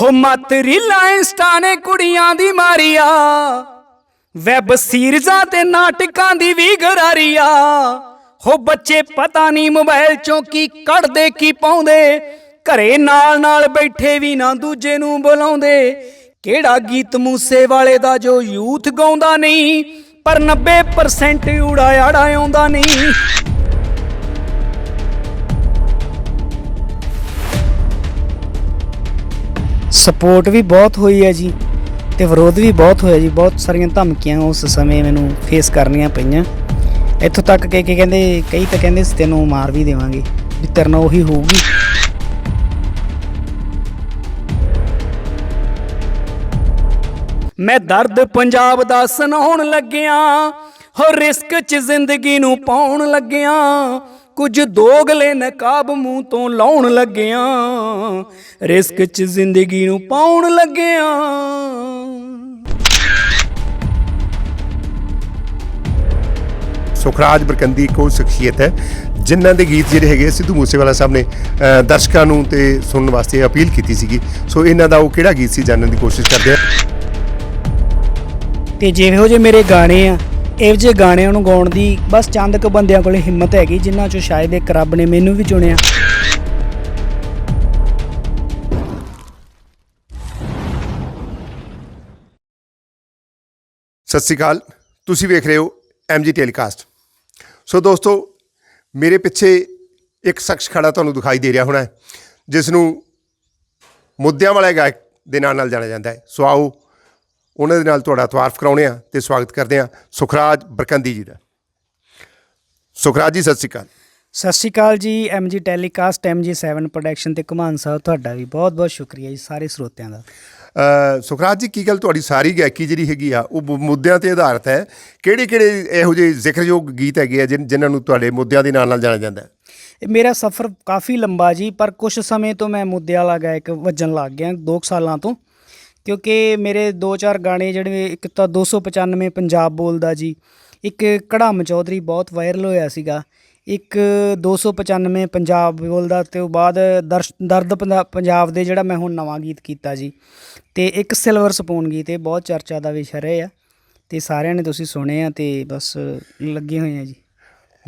ਹੋ ਮਤ ਰੀਲਾਂ ਨੇ ਕੁੜੀਆਂ ਦੀ ਮਾਰੀਆ। ਵੈਬ ਸੀਰੀਜ਼ਾਂ ਤੇ ਨਾਟਕਾਂ ਦੀ ਵੀ ਗਰਾਰੀਆ। ਹੋ ਬੱਚੇ ਪਤਾ ਨਹੀਂ ਮੋਬਾਈਲ ਚੋਂ ਕੀ ਕੱਢਦੇ, ਕੀ ਪਾਉਂਦੇ। ਘਰੇ ਨਾਲ ਨਾਲ ਬੈਠੇ ਵੀ ਨਾ ਦੂਜੇ ਨੂੰ ਬੁਲਾਉਂਦੇ। ਕਿਹੜਾ ਗੀਤ ਮੂਸੇ ਵਾਲੇ ਦਾ ਜੋ ਯੂਥ ਗਾਉਂਦਾ ਨਹੀਂ, ਪਰ 90% ਊੜਾ ਆੜਾ ਆਉਂਦਾ ਨਹੀਂ। ਸਪੋਰਟ ਵੀ ਬਹੁਤ ਹੋਈ ਹੈ ਜੀ ਤੇ ਵਿਰੋਧ ਵੀ ਬਹੁਤ ਹੋਇਆ ਜੀ। ਬਹੁਤ ਸਾਰੀਆਂ ਧਮਕੀਆਂ ਉਸ ਸਮੇਂ ਮੈਨੂੰ ਫੇਸ ਕਰਨੀਆਂ ਪਈਆਂ। ਇੱਥੋਂ ਤੱਕ ਕਿ ਕਿ ਕਹਿੰਦੇ, ਕਈ ਤਾਂ ਕਹਿੰਦੇ ਸੀ ਤੈਨੂੰ ਮਾਰ ਵੀ ਦੇਵਾਂਗੇ, ਵੀ ਤੇਰੇ ਉਹੀ ਹੋਊਗੀ। ਮੈਂ ਦਰਦ ਪੰਜਾਬ ਦਾ ਸੁਣਾਉਣ ਲੱਗਿਆ ਹੋ ਰਿਸਕ 'ਚ ਜ਼ਿੰਦਗੀ ਨੂੰ ਪਾਉਣ ਲੱਗਿਆ। ਕੁਝ ਦੋਗਲੇ ਨਕਾਬ ਮੂੰਹ ਤੋਂ ਲਾਉਣ ਲੱਗਿਆ। ਰਿਸਕ 'ਚ ਜ਼ਿੰਦਗੀ ਨੂੰ ਪਾਉਣ ਲੱਗਿਆ। ਸੁਖਰਾਜ ਬਰਕੰਦੀ ਇੱਕ ਉਹ ਸ਼ਖਸੀਅਤ ਹੈ ਜਿਨ੍ਹਾਂ ਦੇ ਗੀਤ ਜਿਹੜੇ ਹੈਗੇ ਸਿੱਧੂ ਮੂਸੇਵਾਲਾ ਸਾਹਿਬ ਨੇ ਅ, ਦਰਸ਼ਕਾਂ ਨੂੰ ਤੇ ਸੁਣਨ ਵਾਸਤੇ ਅਪੀਲ ਕੀਤੀ ਸੀਗੀ। ਸੋ ਇਹਨਾਂ ਦਾ ਉਹ ਕਿਹੜਾ ਗੀਤ ਸੀ ਜਾਣਨ ਦੀ ਕੋਸ਼ਿਸ਼ ਕਰਦੇ ਆ ਤੇ ਜਿਹੋ ਜਿਹੇ ਮੇਰੇ ਗਾਣੇ ਆ ਇਹੋ ਜਿਹੇ ਗਾਣਿਆਂ ਨੂੰ ਗਾਉਣ ਦੀ ਬਸ ਚੰਦ ਕੁ ਬੰਦਿਆਂ ਕੋਲੇ ਹਿੰਮਤ ਹੈਗੀ, ਜਿਨ੍ਹਾਂ ਚੋਂ ਸ਼ਾਇਦ ਇੱਕ ਰੱਬ ਨੇ ਮੈਨੂੰ ਵੀ ਚੁਣਿਆ। ਸਤਿ ਸ਼੍ਰੀ ਅਕਾਲ। ਤੁਸੀਂ ਵੇਖ ਰਹੇ ਹੋ ਐਮਜੀ ਟੈਲੀਕਾਸਟ ਸੋ ਦੋਸਤੋ, ਮੇਰੇ ਪਿੱਛੇ ਇੱਕ ਸ਼ਖਸ ਖੜਾ ਤੁਹਾਨੂੰ ਦਿਖਾਈ ਦੇ ਰਿਹਾ ਹੋਣਾ ਜਿਸ ਨੂੰ ਮੁੱਦਿਆਂ ਵਾਲੇ ਗਾਇਕ ਦੇ ਨਾਂ ਨਾਲ ਜਾਣਿਆ ਜਾਂਦਾ ਹੈ। ਸੋ ਆਓ ਉਹਨਾਂ ਦੇ ਨਾਲ ਤੁਹਾਡਾ ਤਵਾਰਫ ਕਰਾਉਣੇ ਆ ਤੇ ਸਵਾਗਤ ਕਰਦੇ ਆ ਸੁਖਰਾਜ ਬਰਕੰਦੀ ਜੀ ਦਾ। ਸੁਖਰਾਜ ਜੀ ਸਤਿ ਸ਼੍ਰੀ ਅਕਾਲ। ਸਤਿ ਸ਼੍ਰੀ ਅਕਾਲ ਜੀ ਐਮਜੀ ਟੈਲੀਕਾਸਟ ਐਮਜੀ7 ਪ੍ਰੋਡਕਸ਼ਨ ਤੇ ਕੁਮਾਨ ਸਾਹਿਬ ਤੁਹਾਡਾ ਵੀ ਬਹੁਤ ਬਹੁਤ ਸ਼ੁਕਰੀਆ ਜੀ ਸਾਰੇ ਸਰੋਤਿਆਂ ਦਾ। ਸੁਖਰਾਜ ਜੀ ਕੀ ਗੱਲ ਤੁਹਾਡੀ ਸਾਰੀ ਗਾਇਕੀ ਜਿਹੜੀ ਹੈਗੀ ਆ ਉਹ ਮੁੱਦਿਆਂ ਤੇ ਆਧਾਰਿਤ ਹੈ? ਕਿਹੜੇ ਕਿਹੜੇ ਇਹੋ ਜਿਹੇ ਜ਼ਿਕਰਯੋਗ ਗੀਤ ਹੈਗੇ ਆ ਜਿਨ- ਜਿਨ੍ਹਾਂ ਨੂੰ ਤੁਹਾਡੇ ਮੁੱਦਿਆਂ ਦੇ ਨਾਲ ਨਾਲ ਜਾਣਿਆ ਜਾਂਦਾ ਹੈ? ਇਹ ਮੇਰਾ ਸਫ਼ਰ ਕਾਫੀ ਲੰਬਾ ਜੀ ਪਰ ਕੁਝ ਸਮੇਂ ਤੋਂ ਮੈਂ ਮੁੱਦੇ ਵਾਲਾ ਗਾਇਕ ਵੱਜਣ ਲੱਗ ਗਿਆ 2 ਸਾਲਾਂ ਤੋਂ। ਕਿਉਂਕਿ ਮੇਰੇ 2-4 ਗਾਣੇ ਜਿਹੜੇ, ਇੱਕ ਤਾਂ 295 ਪੰਜਾਬ ਬੋਲਦਾ ਜੀ, ਇੱਕ ਕੜਾਮ ਚੌਧਰੀ ਬਹੁਤ ਵਾਇਰਲ ਹੋਇਆ ਸੀਗਾ, ਇੱਕ 295 ਪੰਜਾਬ ਬੋਲਦਾ, ਤੇ ਉਹ ਬਾਅਦ ਦਰਸ਼- ਦਰਦ ਪੰਜਾਬ ਦੇ ਜਿਹੜਾ ਮੈਂ ਹੁਣ ਨਵਾਂ ਗੀਤ ਕੀਤਾ ਜੀ, ਤੇ ਇੱਕ ਸਿਲਵਰ ਸਪੂਨ ਗੀਤ, ਇਹ ਬਹੁਤ ਚਰਚਾ ਦਾ ਵਿਸ਼ਾ ਰਹੇ ਆ, ਤੇ ਸਾਰਿਆਂ ਨੇ ਤੁਸੀਂ ਸੁਣੇ ਆ, ਤੇ ਬਸ ਲੱਗੇ ਹੋਏ ਆ ਜੀ।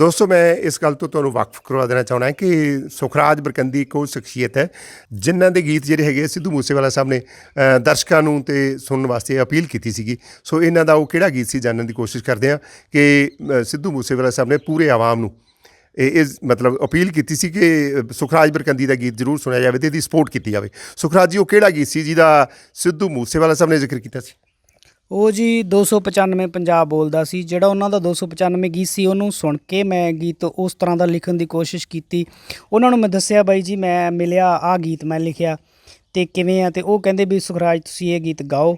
ਦੋਸਤੋ, ਮੈਂ ਇਸ ਗੱਲ ਤੋਂ ਤੁਹਾਨੂੰ ਵਾਕਫ ਕਰਵਾ ਦੇਣਾ ਚਾਹੁੰਦਾ ਕਿ ਸੁਖਰਾਜ ਬਰਕੰਦੀ ਇੱਕ ਉਹ ਸ਼ਖਸੀਅਤ ਹੈ, ਜਿਨ੍ਹਾਂ ਦੇ ਗੀਤ ਜਿਹੜੇ ਹੈਗੇ ਸਿੱਧੂ ਮੂਸੇਵਾਲਾ ਸਾਹਿਬ ਨੇ ਦਰਸ਼ਕਾਂ ਨੂੰ ਤੇ ਸੁਣਨ ਵਾਸਤੇ ਅਪੀਲ ਕੀਤੀ ਸੀਗੀ। ਸੋ ਇਹਨਾਂ ਦਾ ਉਹ ਕਿਹੜਾ ਗੀਤ ਸੀ ਜਾਣਨ ਦੀ ਕੋਸ਼ਿਸ਼ ਕਰਦੇ ਹਾਂ ਕਿ ਸਿੱਧੂ ਮੂਸੇਵਾਲਾ ਸਾਹਿਬ ਨੇ ਪੂਰੇ ਆਵਾਮ ਨੂੰ, ਇਹ ਇਸ ਮਤਲਬ ਅਪੀਲ ਕੀਤੀ ਸੀ ਕਿ ਸੁਖਰਾਜ ਬਰਕੰਦੀ ਦਾ ਗੀਤ ਜ਼ਰੂਰ ਸੁਣਿਆ ਜਾਵੇ ਤੇ ਇਹਦੀ ਸਪੋਰਟ ਕੀਤੀ ਜਾਵੇ। ਸੁਖਰਾਜ ਜੀ, ਉਹ ਕਿਹੜਾ ਗੀਤ ਸੀ ਜਿਹਦਾ ਸਿੱਧੂ ਮੂਸੇਵਾਲਾ ਸਾਹਿਬ ਨੇ ਜ਼ਿਕਰ ਕੀਤਾ ਸੀ? ਉਹ ਜੀ 295 ਪੰਜਾਬ ਬੋਲਦਾ ਸੀ, ਜਿਹੜਾ ਉਹਨਾਂ ਦਾ 295 ਗੀਤ ਸੀ, ਉਹਨੂੰ ਸੁਣ ਕੇ ਮੈਂ ਗੀਤ ਉਸ ਤਰ੍ਹਾਂ ਦਾ ਲਿਖਣ ਦੀ ਕੋਸ਼ਿਸ਼ ਕੀਤੀ। ਉਹਨਾਂ ਨੂੰ ਮੈਂ ਦੱਸਿਆ, ਬਾਈ ਜੀ, ਮੈਂ ਮਿਲਿਆ ਆ ਗੀਤ ਮੈਂ ਲਿਖਿਆ ਤੇ ਕਿਵੇਂ ਆ? ਤੇ ਉਹ ਕਹਿੰਦੇ ਵੀ, ਸੁਖਰਾਜ, ਤੁਸੀਂ ਇਹ ਗੀਤ ਗਾਓ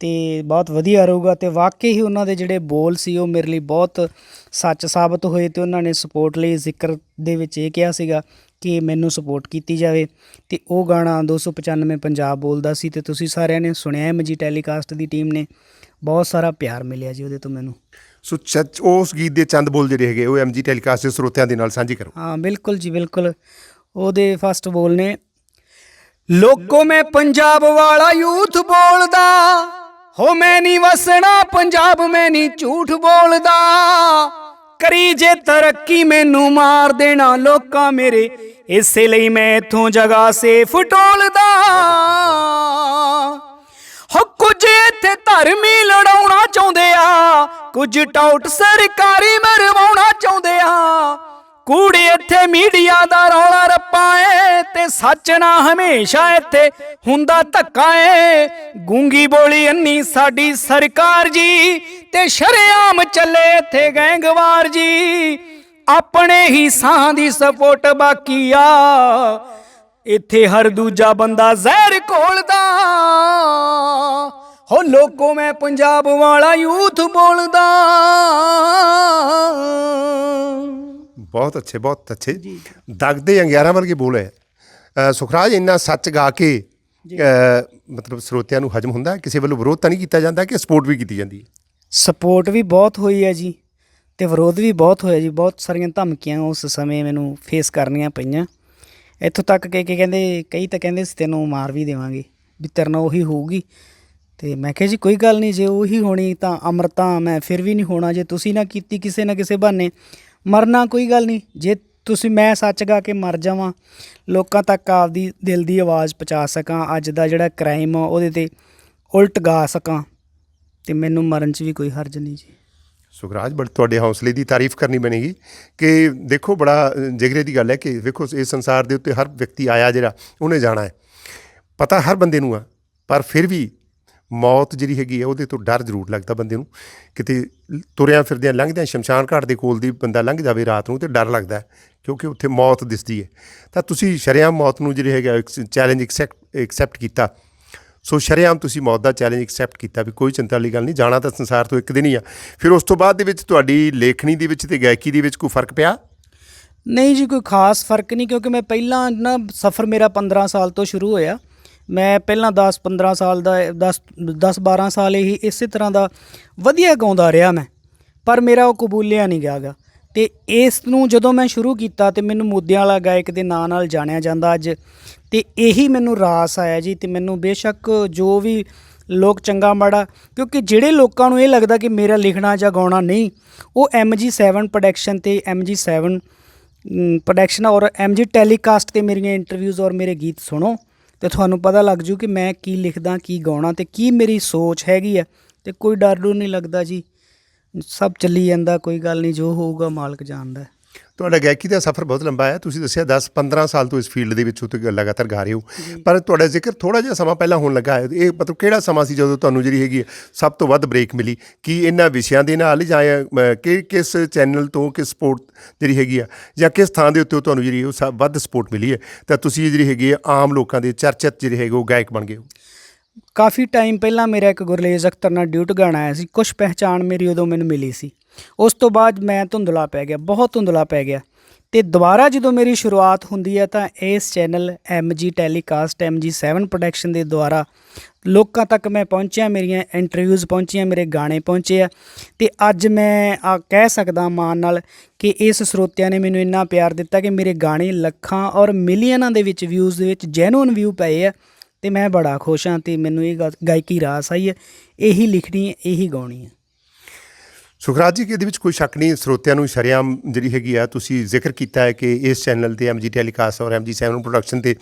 ਤੇ ਬਹੁਤ ਵਧੀਆ ਰਹੂਗਾ। ਤੇ ਵਾਕਈ ਹੀ ਉਹਨਾਂ ਦੇ ਜਿਹੜੇ ਬੋਲ ਸੀ, ਉਹ ਮੇਰੇ ਲਈ ਬਹੁਤ ਸੱਚ ਸਾਬਤ ਹੋਏ ਤੇ ਉਹਨਾਂ ਨੇ ਸਪੋਰਟ ਲਈ ਜ਼ਿਕਰ ਦੇ ਵਿੱਚ ਇਹ ਕਿਹਾ ਸੀਗਾ ਕਿ ਮੈਨੂੰ ਸਪੋਰਟ ਕੀਤੀ ਜਾਵੇ ਤੇ ਉਹ ਗਾਣਾ 295 ਪੰਜਾਬ ਬੋਲਦਾ ਸੀ ਤੇ ਤੁਸੀਂ ਸਾਰਿਆਂ ਨੇ ਸੁਣਿਆ ਹੈ ਮਜੀ ਟੈਲੀਕਾਸਟ ਦੀ ਟੀਮ ਨੇ। ਬਹੁਤ ਸਾਰਾ ਪਿਆਰ ਮਿਲਿਆ ਜੀ ਉਹਦੇ ਤੋਂ ਮੈਨੂੰ। ਸੋ ਸੱਚ ਉਸ ਗੀਤ ਦੇ ਚੰਦ ਬੋਲ ਜਿਹੜੇ ਹੈਗੇ ਉਹ ਐਮਜੀ ਟੈਲੀਕਾਸਟ ਦੇ ਸਰੋਤਿਆਂ ਦੇ ਨਾਲ ਸਾਂਝੇ ਕਰੋ। ਹਾਂ ਬਿਲਕੁਲ ਜੀ ਬਿਲਕੁਲ। ਉਹਦੇ ਫਸਟ ਬੋਲ ਨੇ ਲੋਕੋ ਮੈਂ ਪੰਜਾਬ ਵਾਲਾ ਯੂਥ ਬੋਲਦਾ ਹੋ ਮੈਂ ਨਹੀਂ ਵਸਣਾ ਪੰਜਾਬ ਮੈਂ ਨਹੀਂ ਝੂਠ ਬੋਲਦਾ ਕਰੀ ਜੇ ਤਰੱਕੀ ਮੈਨੂੰ ਮਾਰ ਦੇਣਾ ਲੋਕਾਂ ਮੇਰੇ, ਇਸੇ ਲਈ ਮੈਂ ਇਥੋਂ ਜਗਾ ਸੇਫ ਟੋਲਦਾ ਹੋ ਕੁਝ ਇੱਥੇ ਧਰਮੀ ਲੜਾਉਣਾ ਚਾਹੁੰਦੇ ਆ, ਕੁਝ ਟਾਊਟ ਸਰਕਾਰੀ ਮਰਵਾਉਣਾ ਚਾਹੁੰਦੇ ਆ। ਕੂੜੇ ਇੱਥੇ ਮੀਡੀਆ ਦਾ ਰੌਲਾ ਰੱਪਾ ਏ ਤੇ ਸੱਚ ਨਾ ਹਮੇਸ਼ਾ ਇੱਥੇ ਹੁੰਦਾ ਧੱਕਾ ਏ। ਗੂੰਗੀ ਬੋਲੀ ਅੰਨੀ ਸਾਡੀ ਸਰਕਾਰ ਜੀ ਤੇ ਸ਼ਰੇਆਮ ਚੱਲੇ ਇੱਥੇ ਗੈਂਗਵਾਰ ਜੀ। ਆਪਣੇ ਹੀ ਸਾਹ ਦੀ ਸਪੋਰਟ ਬਾਕੀ ਆ। ਇੱਥੇ ਹਰ ਦੂਜਾ ਬੰਦਾ ਜ਼ਹਿਰ ਘੋਲਦਾ। ਹੋ ਲੋਕੋ ਮੈਂ ਪੰਜਾਬ ਵਾਲਾ ਯੂਥ ਬੋਲਦਾ। ਬਹੁਤ ਅੱਛੇ ਬਹੁਤ ਅੱਛੇ। ਦਗਦੇ ਅੰਗਿਆਰਾਂ ਵਰਗੇ ਬੋਲ ਹੈ। ਸੁਖਰਾਜ ਇੰਨਾ ਸੱਚ ਗਾ ਕੇ ਮਤਲਬ ਸਰੋਤਿਆਂ ਨੂੰ ਹਜਮ ਹੁੰਦਾ? ਕਿਸੇ ਵੱਲੋਂ ਵਿਰੋਧ ਤਾਂ ਨਹੀਂ ਕੀਤਾ ਜਾਂਦਾ ਕਿ ਸਪੋਰਟ ਵੀ ਕੀਤੀ ਜਾਂਦੀ ਹੈ? ਸਪੋਰਟ ਵੀ ਬਹੁਤ ਹੋਈ ਹੈ ਜੀ ਤੇ ਵਿਰੋਧ ਵੀ ਬਹੁਤ ਹੋਇਆ ਜੀ। ਬਹੁਤ ਸਾਰੀਆਂ ਧਮਕੀਆਂ ਉਸ ਸਮੇਂ ਮੈਨੂੰ ਫੇਸ ਕਰਨੀਆਂ ਪਈਆਂ। ਇੱਥੋਂ ਤੱਕ ਕਿ ਕਿ ਕਹਿੰਦੇ ਕਈ ਤਾਂ ਕਹਿੰਦੇ ਸੀ ਤੈਨੂੰ ਮਾਰ ਵੀ ਦੇਵਾਂਗੇ ਵੀ ਤੇਰੇ ਨਾਲ ਉਹੀ ਹੋਊਗੀ। ਤੇ ਮੈਂ ਕਿਹਾ ਜੀ ਕੋਈ ਗੱਲ ਨਹੀਂ ਜੇ ਉਹੀ ਹੋਣੀ ਤਾਂ ਅਮਰਤਾ ਮੈਂ ਫਿਰ ਵੀ ਨਹੀਂ ਹੋਣਾ। ਜੇ ਤੁਸੀਂ ਨਾ ਕੀਤੀ ਕਿਸੇ ਨਾ ਕਿਸੇ ਬਹਾਨੇ ਮਰਨਾ ਕੋਈ ਗੱਲ ਨਹੀਂ। ਜੇ ਤੁਸੀਂ ਮੈਂ ਸੱਚ ਗਾ ਕੇ ਮਰ ਜਾਵਾਂ, ਲੋਕਾਂ ਤੱਕ ਆਪਦੀ ਦਿਲ ਦੀ ਆਵਾਜ਼ ਪਹੁੰਚਾ ਸਕਾਂ, ਅੱਜ ਦਾ ਜਿਹੜਾ ਕ੍ਰਾਈਮ ਆ ਉਹਦੇ ਤੇ ਉਲਟ ਗਾ ਸਕਾਂ, ਤੇ ਮੈਨੂੰ ਮਰਨ 'ਚ ਵੀ ਕੋਈ ਹਰਜ ਨਹੀਂ ਜੀ। ਸੁਖਰਾਜ, ਬੜ ਤੁਹਾਡੇ ਹੌਸਲੇ ਦੀ ਤਾਰੀਫ ਕਰਨੀ ਬਣੇਗੀ ਕਿ ਦੇਖੋ ਬੜਾ ਜਿਗਰੇ ਦੀ ਗੱਲ ਹੈ ਕਿ ਵੇਖੋ, ਇਸ ਸੰਸਾਰ ਦੇ ਉੱਤੇ ਹਰ ਵਿਅਕਤੀ ਆਇਆ ਜਿਹੜਾ, ਉਹਨੇ ਜਾਣਾ ਹੈ। ਪਤਾ ਹਰ ਬੰਦੇ ਨੂੰ ਆ, ਪਰ ਫਿਰ ਵੀ ਮੌਤ ਜਿਹੜੀ ਹੈਗੀ ਹੈ ਉਹਦੇ ਤੋਂ ਡਰ ਜ਼ਰੂਰ ਲੱਗਦਾ ਬੰਦੇ ਨੂੰ। ਕਿਤੇ ਤੁਰਿਆਂ ਫਿਰਦਿਆਂ ਲੰਘਦਿਆਂ ਸ਼ਮਸ਼ਾਨ ਘਾਟ ਦੇ ਕੋਲ ਦੀ ਬੰਦਾ ਲੰਘ ਜਾਵੇ ਰਾਤ ਨੂੰ, ਤੇ ਡਰ ਲੱਗਦਾ ਕਿਉਂਕਿ ਉੱਥੇ ਮੌਤ ਦਿਸਦੀ ਹੈ। ਤਾਂ ਤੁਸੀਂ ਸ਼ਰੇਆਮ ਮੌਤ ਨੂੰ ਜਿਹੜੀ ਹੈਗਾ ਚੈਲੰਜ ਐਕਸੈਪਟ ਐਕਸੈਪਟ ਕੀਤਾ। ਸੋ ਸ਼ਰੇਆਮ ਤੁਸੀਂ ਮੌਤ ਦਾ ਚੈਲੰਜ ਐਕਸੈਪਟ ਕੀਤਾ ਵੀ ਕੋਈ ਚਿੰਤਾ ਵਾਲੀ ਗੱਲ ਨਹੀਂ, ਜਾਣਾ ਤਾਂ ਸੰਸਾਰ ਤੋਂ ਇੱਕ ਦਿਨ ਹੀ ਆ। ਫਿਰ ਉਸ ਤੋਂ ਬਾਅਦ ਦੇ ਵਿੱਚ ਤੁਹਾਡੀ ਲੇਖਣੀ ਦੇ ਵਿੱਚ ਤੇ ਗਾਇਕੀ ਦੇ ਵਿੱਚ ਕੋਈ ਫ਼ਰਕ ਪਿਆ? ਨਹੀਂ ਜੀ, ਕੋਈ ਖਾਸ ਫ਼ਰਕ ਨਹੀਂ, ਕਿਉਂਕਿ ਮੈਂ ਪਹਿਲਾਂ ਨਾ ਸਫ਼ਰ ਮੇਰਾ 15 ਸਾਲ ਤੋਂ ਸ਼ੁਰੂ ਹੋਇਆ। ਮੈਂ ਪਹਿਲਾਂ 10 15 ਸਾਲ ਦਾ 10 10 12 ਸਾਲ ਹੀ ਇਸੇ ਤਰ੍ਹਾਂ ਦਾ ਵਧੀਆ ਗਾਉਂਦਾ ਰਿਹਾ ਮੈਂ, ਪਰ ਮੇਰਾ ਉਹ ਕਬੂਲਿਆ ਨਹੀਂ ਗਿਆਗਾ ਤੇ ਇਸ ਨੂੰ ਜਦੋਂ ਮੈਂ ਸ਼ੁਰੂ ਕੀਤਾ ਤੇ ਮੈਨੂੰ ਮੁੱਦਿਆਂ ਵਾਲਾ ਗਾਇਕ ਦੇ ਨਾਂ ਨਾਲ ਜਾਣਿਆ ਜਾਂਦਾ ਅੱਜ, ਤੇ ਇਹੀ ਮੈਨੂੰ ਰਾਸ ਆਇਆ ਜੀ, ਤੇ ਮੈਨੂੰ ਬੇਸ਼ੱਕ ਜੋ ਵੀ ਲੋਕ ਚੰਗਾ ਮਾੜਾ, ਕਿਉਂਕਿ ਜਿਹੜੇ ਲੋਕਾਂ ਨੂੰ ਇਹ ਲੱਗਦਾ ਕਿ ਮੇਰਾ ਲਿਖਣਾ ਜਾਂ ਗਾਉਣਾ ਨਹੀਂ, ਉਹ MG7 ਪ੍ਰੋਡਕਸ਼ਨ ਤੇ MG7 ਪ੍ਰੋਡਕਸ਼ਨ ਔਰ MG ਟੈਲੀਕਾਸਟ ਤੇ ਮੇਰੀਆਂ ਇੰਟਰਵਿਊਜ਼ ਔਰ ਮੇਰੇ ਗੀਤ ਸੁਣੋ। ਤੇ ਤੁਹਾਨੂੰ ਪਤਾ ਲੱਗ ਜੂ ਕਿ ਮੈਂ ਕੀ ਲਿਖਦਾ, ਕੀ ਗਾਉਣਾ ਤੇ ਕੀ ਮੇਰੀ ਸੋਚ ਹੈਗੀ ਆ ਤੇ ਕੋਈ ਡਰ ਡਰ ਨਹੀਂ ਲੱਗਦਾ ਜੀ। ਸਭ ਚੱਲੀ ਜਾਂਦਾ, ਕੋਈ ਗੱਲ ਨਹੀਂ, ਜੋ ਹੋਊਗਾ ਮਾਲਕ ਜਾਣਦਾ। ਤੁਹਾਡਾ ਗਾਇਕੀ ਦਾ ਸਫ਼ਰ ਬਹੁਤ ਲੰਬਾ ਹੈ। ਤੁਸੀਂ ਦੱਸਿਆ 10 15 ਸਾਲ ਤੋਂ ਇਸ ਫੀਲਡ ਦੇ ਵਿੱਚ ਉੱਤੇ ਲਗਾਤਾਰ ਗਾ ਰਹੇ ਹੋ। ਪਰ ਤੁਹਾਡਾ ਜ਼ਿਕਰ ਥੋੜਾ ਜਿਹਾ ਸਮਾਂ ਪਹਿਲਾਂ ਹੋਣ ਲੱਗਾ ਹੈ। ਇਹ ਮਤਲਬ ਕਿਹੜਾ ਸਮਾਂ ਸੀ ਜਦੋਂ ਤੁਹਾਨੂੰ ਜਿਹੜੀ ਹੈਗੀ ਸਭ ਤੋਂ ਵੱਧ ਬ੍ਰੇਕ ਮਿਲੀ? ਕਿ ਇਹਨਾਂ ਵਿਸ਼ਿਆਂ ਦੇ ਨਾਲ ਜਾਂ ਕਿ ਕਿਸ ਚੈਨਲ ਤੋਂ ਕਿਸ ਸਪੋਰਟ ਜਿਹੜੀ ਹੈਗੀ ਆ ਜਾਂ ਕਿਸ ਥਾਂ ਦੇ ਉੱਤੇ ਤੁਹਾਨੂੰ ਜਿਹੜੀ ਉਹ ਵੱਧ ਸਪੋਰਟ ਮਿਲੀ ਹੈ? ਤਾਂ ਤੁਸੀਂ ਜਿਹੜੀ ਹੈਗੀ ਆਮ ਲੋਕਾਂ ਦੇ ਚਰਚਿਤ ਜਿਹੜੇ ਹੈਗੇ ਉਹ ਗਾਇਕ ਬਣ ਗਏ ਹੋ। ਕਾਫੀ ਟਾਈਮ ਪਹਿਲਾਂ ਮੇਰਾ ਇੱਕ ਗੁਰਲੇਜ ਅਖਤਰ ਨਾਲ ਡਿਊਟ ਗਾਣਾ ਆਇਆ ਸੀ। ਕੁਝ ਪਹਿਚਾਣ ਮੇਰੀ ਉਦੋਂ ਮੈਨੂੰ ਮਿਲੀ ਸੀ। ਉਸ ਤੋਂ ਬਾਅਦ ਮੈਂ ਧੁੰਦਲਾ ਪੈ ਗਿਆ, ਬਹੁਤ ਧੁੰਦਲਾ ਪੈ ਗਿਆ। ਤੇ ਦੁਬਾਰਾ ਜਦੋਂ ਮੇਰੀ ਸ਼ੁਰੂਆਤ ਹੁੰਦੀ ਹੈ ਤਾਂ ਇਸ channel MG telecast MG7 production ਦੇ ਦੁਆਰਾ ਲੋਕਾਂ ਤੱਕ ਮੈਂ ਪਹੁੰਚਿਆ, ਮੇਰੀਆਂ ਇੰਟਰਵਿਊਜ਼ ਪਹੁੰਚੀਆਂ, ਮੇਰੇ ਗਾਣੇ ਪਹੁੰਚੇ ਆ। ਤੇ ਅੱਜ ਮੈਂ ਆ ਕਹਿ ਸਕਦਾ ਮਾਣ ਨਾਲ ਕਿ ਇਸ ਸਰੋਤਿਆਂ ਨੇ ਮੈਨੂੰ ਇੰਨਾ ਪਿਆਰ ਦਿੱਤਾ ਕਿ ਮੇਰੇ ਗਾਣੇ ਲੱਖਾਂ ਔਰ ਮਿਲੀਅਨਾਂ ਦੇ ਵਿੱਚ ਵਿਊਜ਼ ਦੇ ਵਿੱਚ ਜੈਨੂਇਨ ਵਿਊ ਪਏ ਆ। ਤੇ ਮੈਂ ਬੜਾ ਖੁਸ਼ ਹਾਂ ਤੇ ਮੈਨੂੰ ਇਹ ਗਾਇਕੀ ਰਾਸ ਆਈ ਹੈ, ਇਹੀ ਲਿਖਣੀ ਹੈ, ਇਹੀ ਗਾਉਣੀ ਹੈ। ਸੁਖਰਾਜ ਜੀ ਕਿ ਇਹਦੇ ਵਿੱਚ ਕੋਈ ਸ਼ੱਕ ਨਹੀਂ? ਸਰੋਤਿਆਂ ਨੂੰ ਸ਼ਰੇਆਮ ਜਿਹੜੀ ਹੈਗੀ ਆ, ਤੁਸੀਂ ਜ਼ਿਕਰ ਕੀਤਾ ਹੈ ਕਿ ਇਸ ਚੈਨਲ ਤੇ ਐਮਜੀ ਟੈਲੀਕਾਸਟ ਔਰ ਐਮਜੀ 7 ਪ੍ਰੋਡਕਸ਼ਨ ਤੇ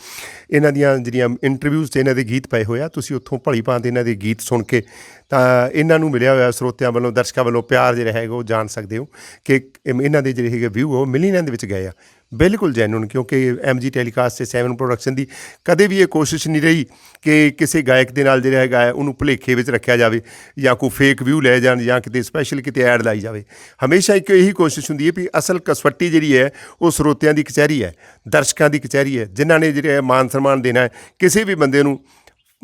ਇਹਨਾਂ ਦੀਆਂ ਜਿਹੜੀਆਂ ਇੰਟਰਵਿਊਜ਼ ਤੇ ਇਹਨਾਂ ਦੇ ਗੀਤ ਪਏ ਹੋਏ ਆ, ਤੁਸੀਂ ਉੱਥੋਂ ਭਲੀ ਭਾਂਤ ਇਹਨਾਂ ਦੇ ਗੀਤ ਸੁਣ ਕੇ ਤਾਂ ਇਹਨਾਂ ਨੂੰ ਮਿਲਿਆ ਹੋਇਆ ਸਰੋਤਿਆਂ ਵੱਲੋਂ, ਦਰਸ਼ਕਾਂ ਵੱਲੋਂ ਪਿਆਰ ਜਿਹੜਾ ਹੈਗਾ ਉਹ ਜਾਣ ਸਕਦੇ ਹੋ ਕਿ ਇਹਨਾਂ ਦੇ ਜਿਹੜੇ ਹੈਗੇ ਵਿਊ ਉਹ ਮਿਲੀਅਨਾਂ ਦੇ ਵਿੱਚ ਗਏ ਆ। ਬਿਲਕੁਲ ਜੈਨੂਨ ਕਿਉਂਕਿ ਐਮਜੀ ਟੈਲੀਕਾਸਟ ਤੇ 7 ਪ੍ਰੋਡਕਸ਼ਨ ਦੀ ਕਦੇ ਵੀ ਇਹ ਕੋਸ਼ਿਸ਼ ਨਹੀਂ ਰਹੀ ਕਿ ਕਿਸੇ ਗਾਇਕ ਦੇ ਨਾਲ ਜਿਹੜਾ ਹੈਗਾ ਹੈ ਉਹਨੂੰ ਭੁਲੇਖੇ ਵਿੱਚ ਰੱਖਿਆ ਜਾਵੇ ਜਾਂ ਕੋਈ ਫੇਕ ਵਿਊ ਲੈ ਜਾਣ ਜਾਂ ਕਿਤੇ ਸਪੈਸ਼ਲ ਕਿਤੇ ਐਡ ਲਾਈ ਜਾਵੇ। ਹਮੇਸ਼ਾ ਇੱਕ ਇਹੀ ਕੋਸ਼ਿਸ਼ ਹੁੰਦੀ ਹੈ ਵੀ ਅਸਲ ਕਸਵੱਟੀ ਜਿਹੜੀ ਹੈ, ਉਹ ਸਰੋਤਿਆਂ ਦੀ ਕਚਹਿਰੀ ਹੈ, ਦਰਸ਼ਕਾਂ ਦੀ ਕਚਹਿਰੀ ਹੈ, ਜਿਨ੍ਹਾਂ ਨੇ ਜਿਹੜੇ ਮਾਨ ਸਨਮਾਨ ਦੇਣਾ ਹੈ, ਕਿਸੇ ਵੀ ਬੰਦੇ ਨੂੰ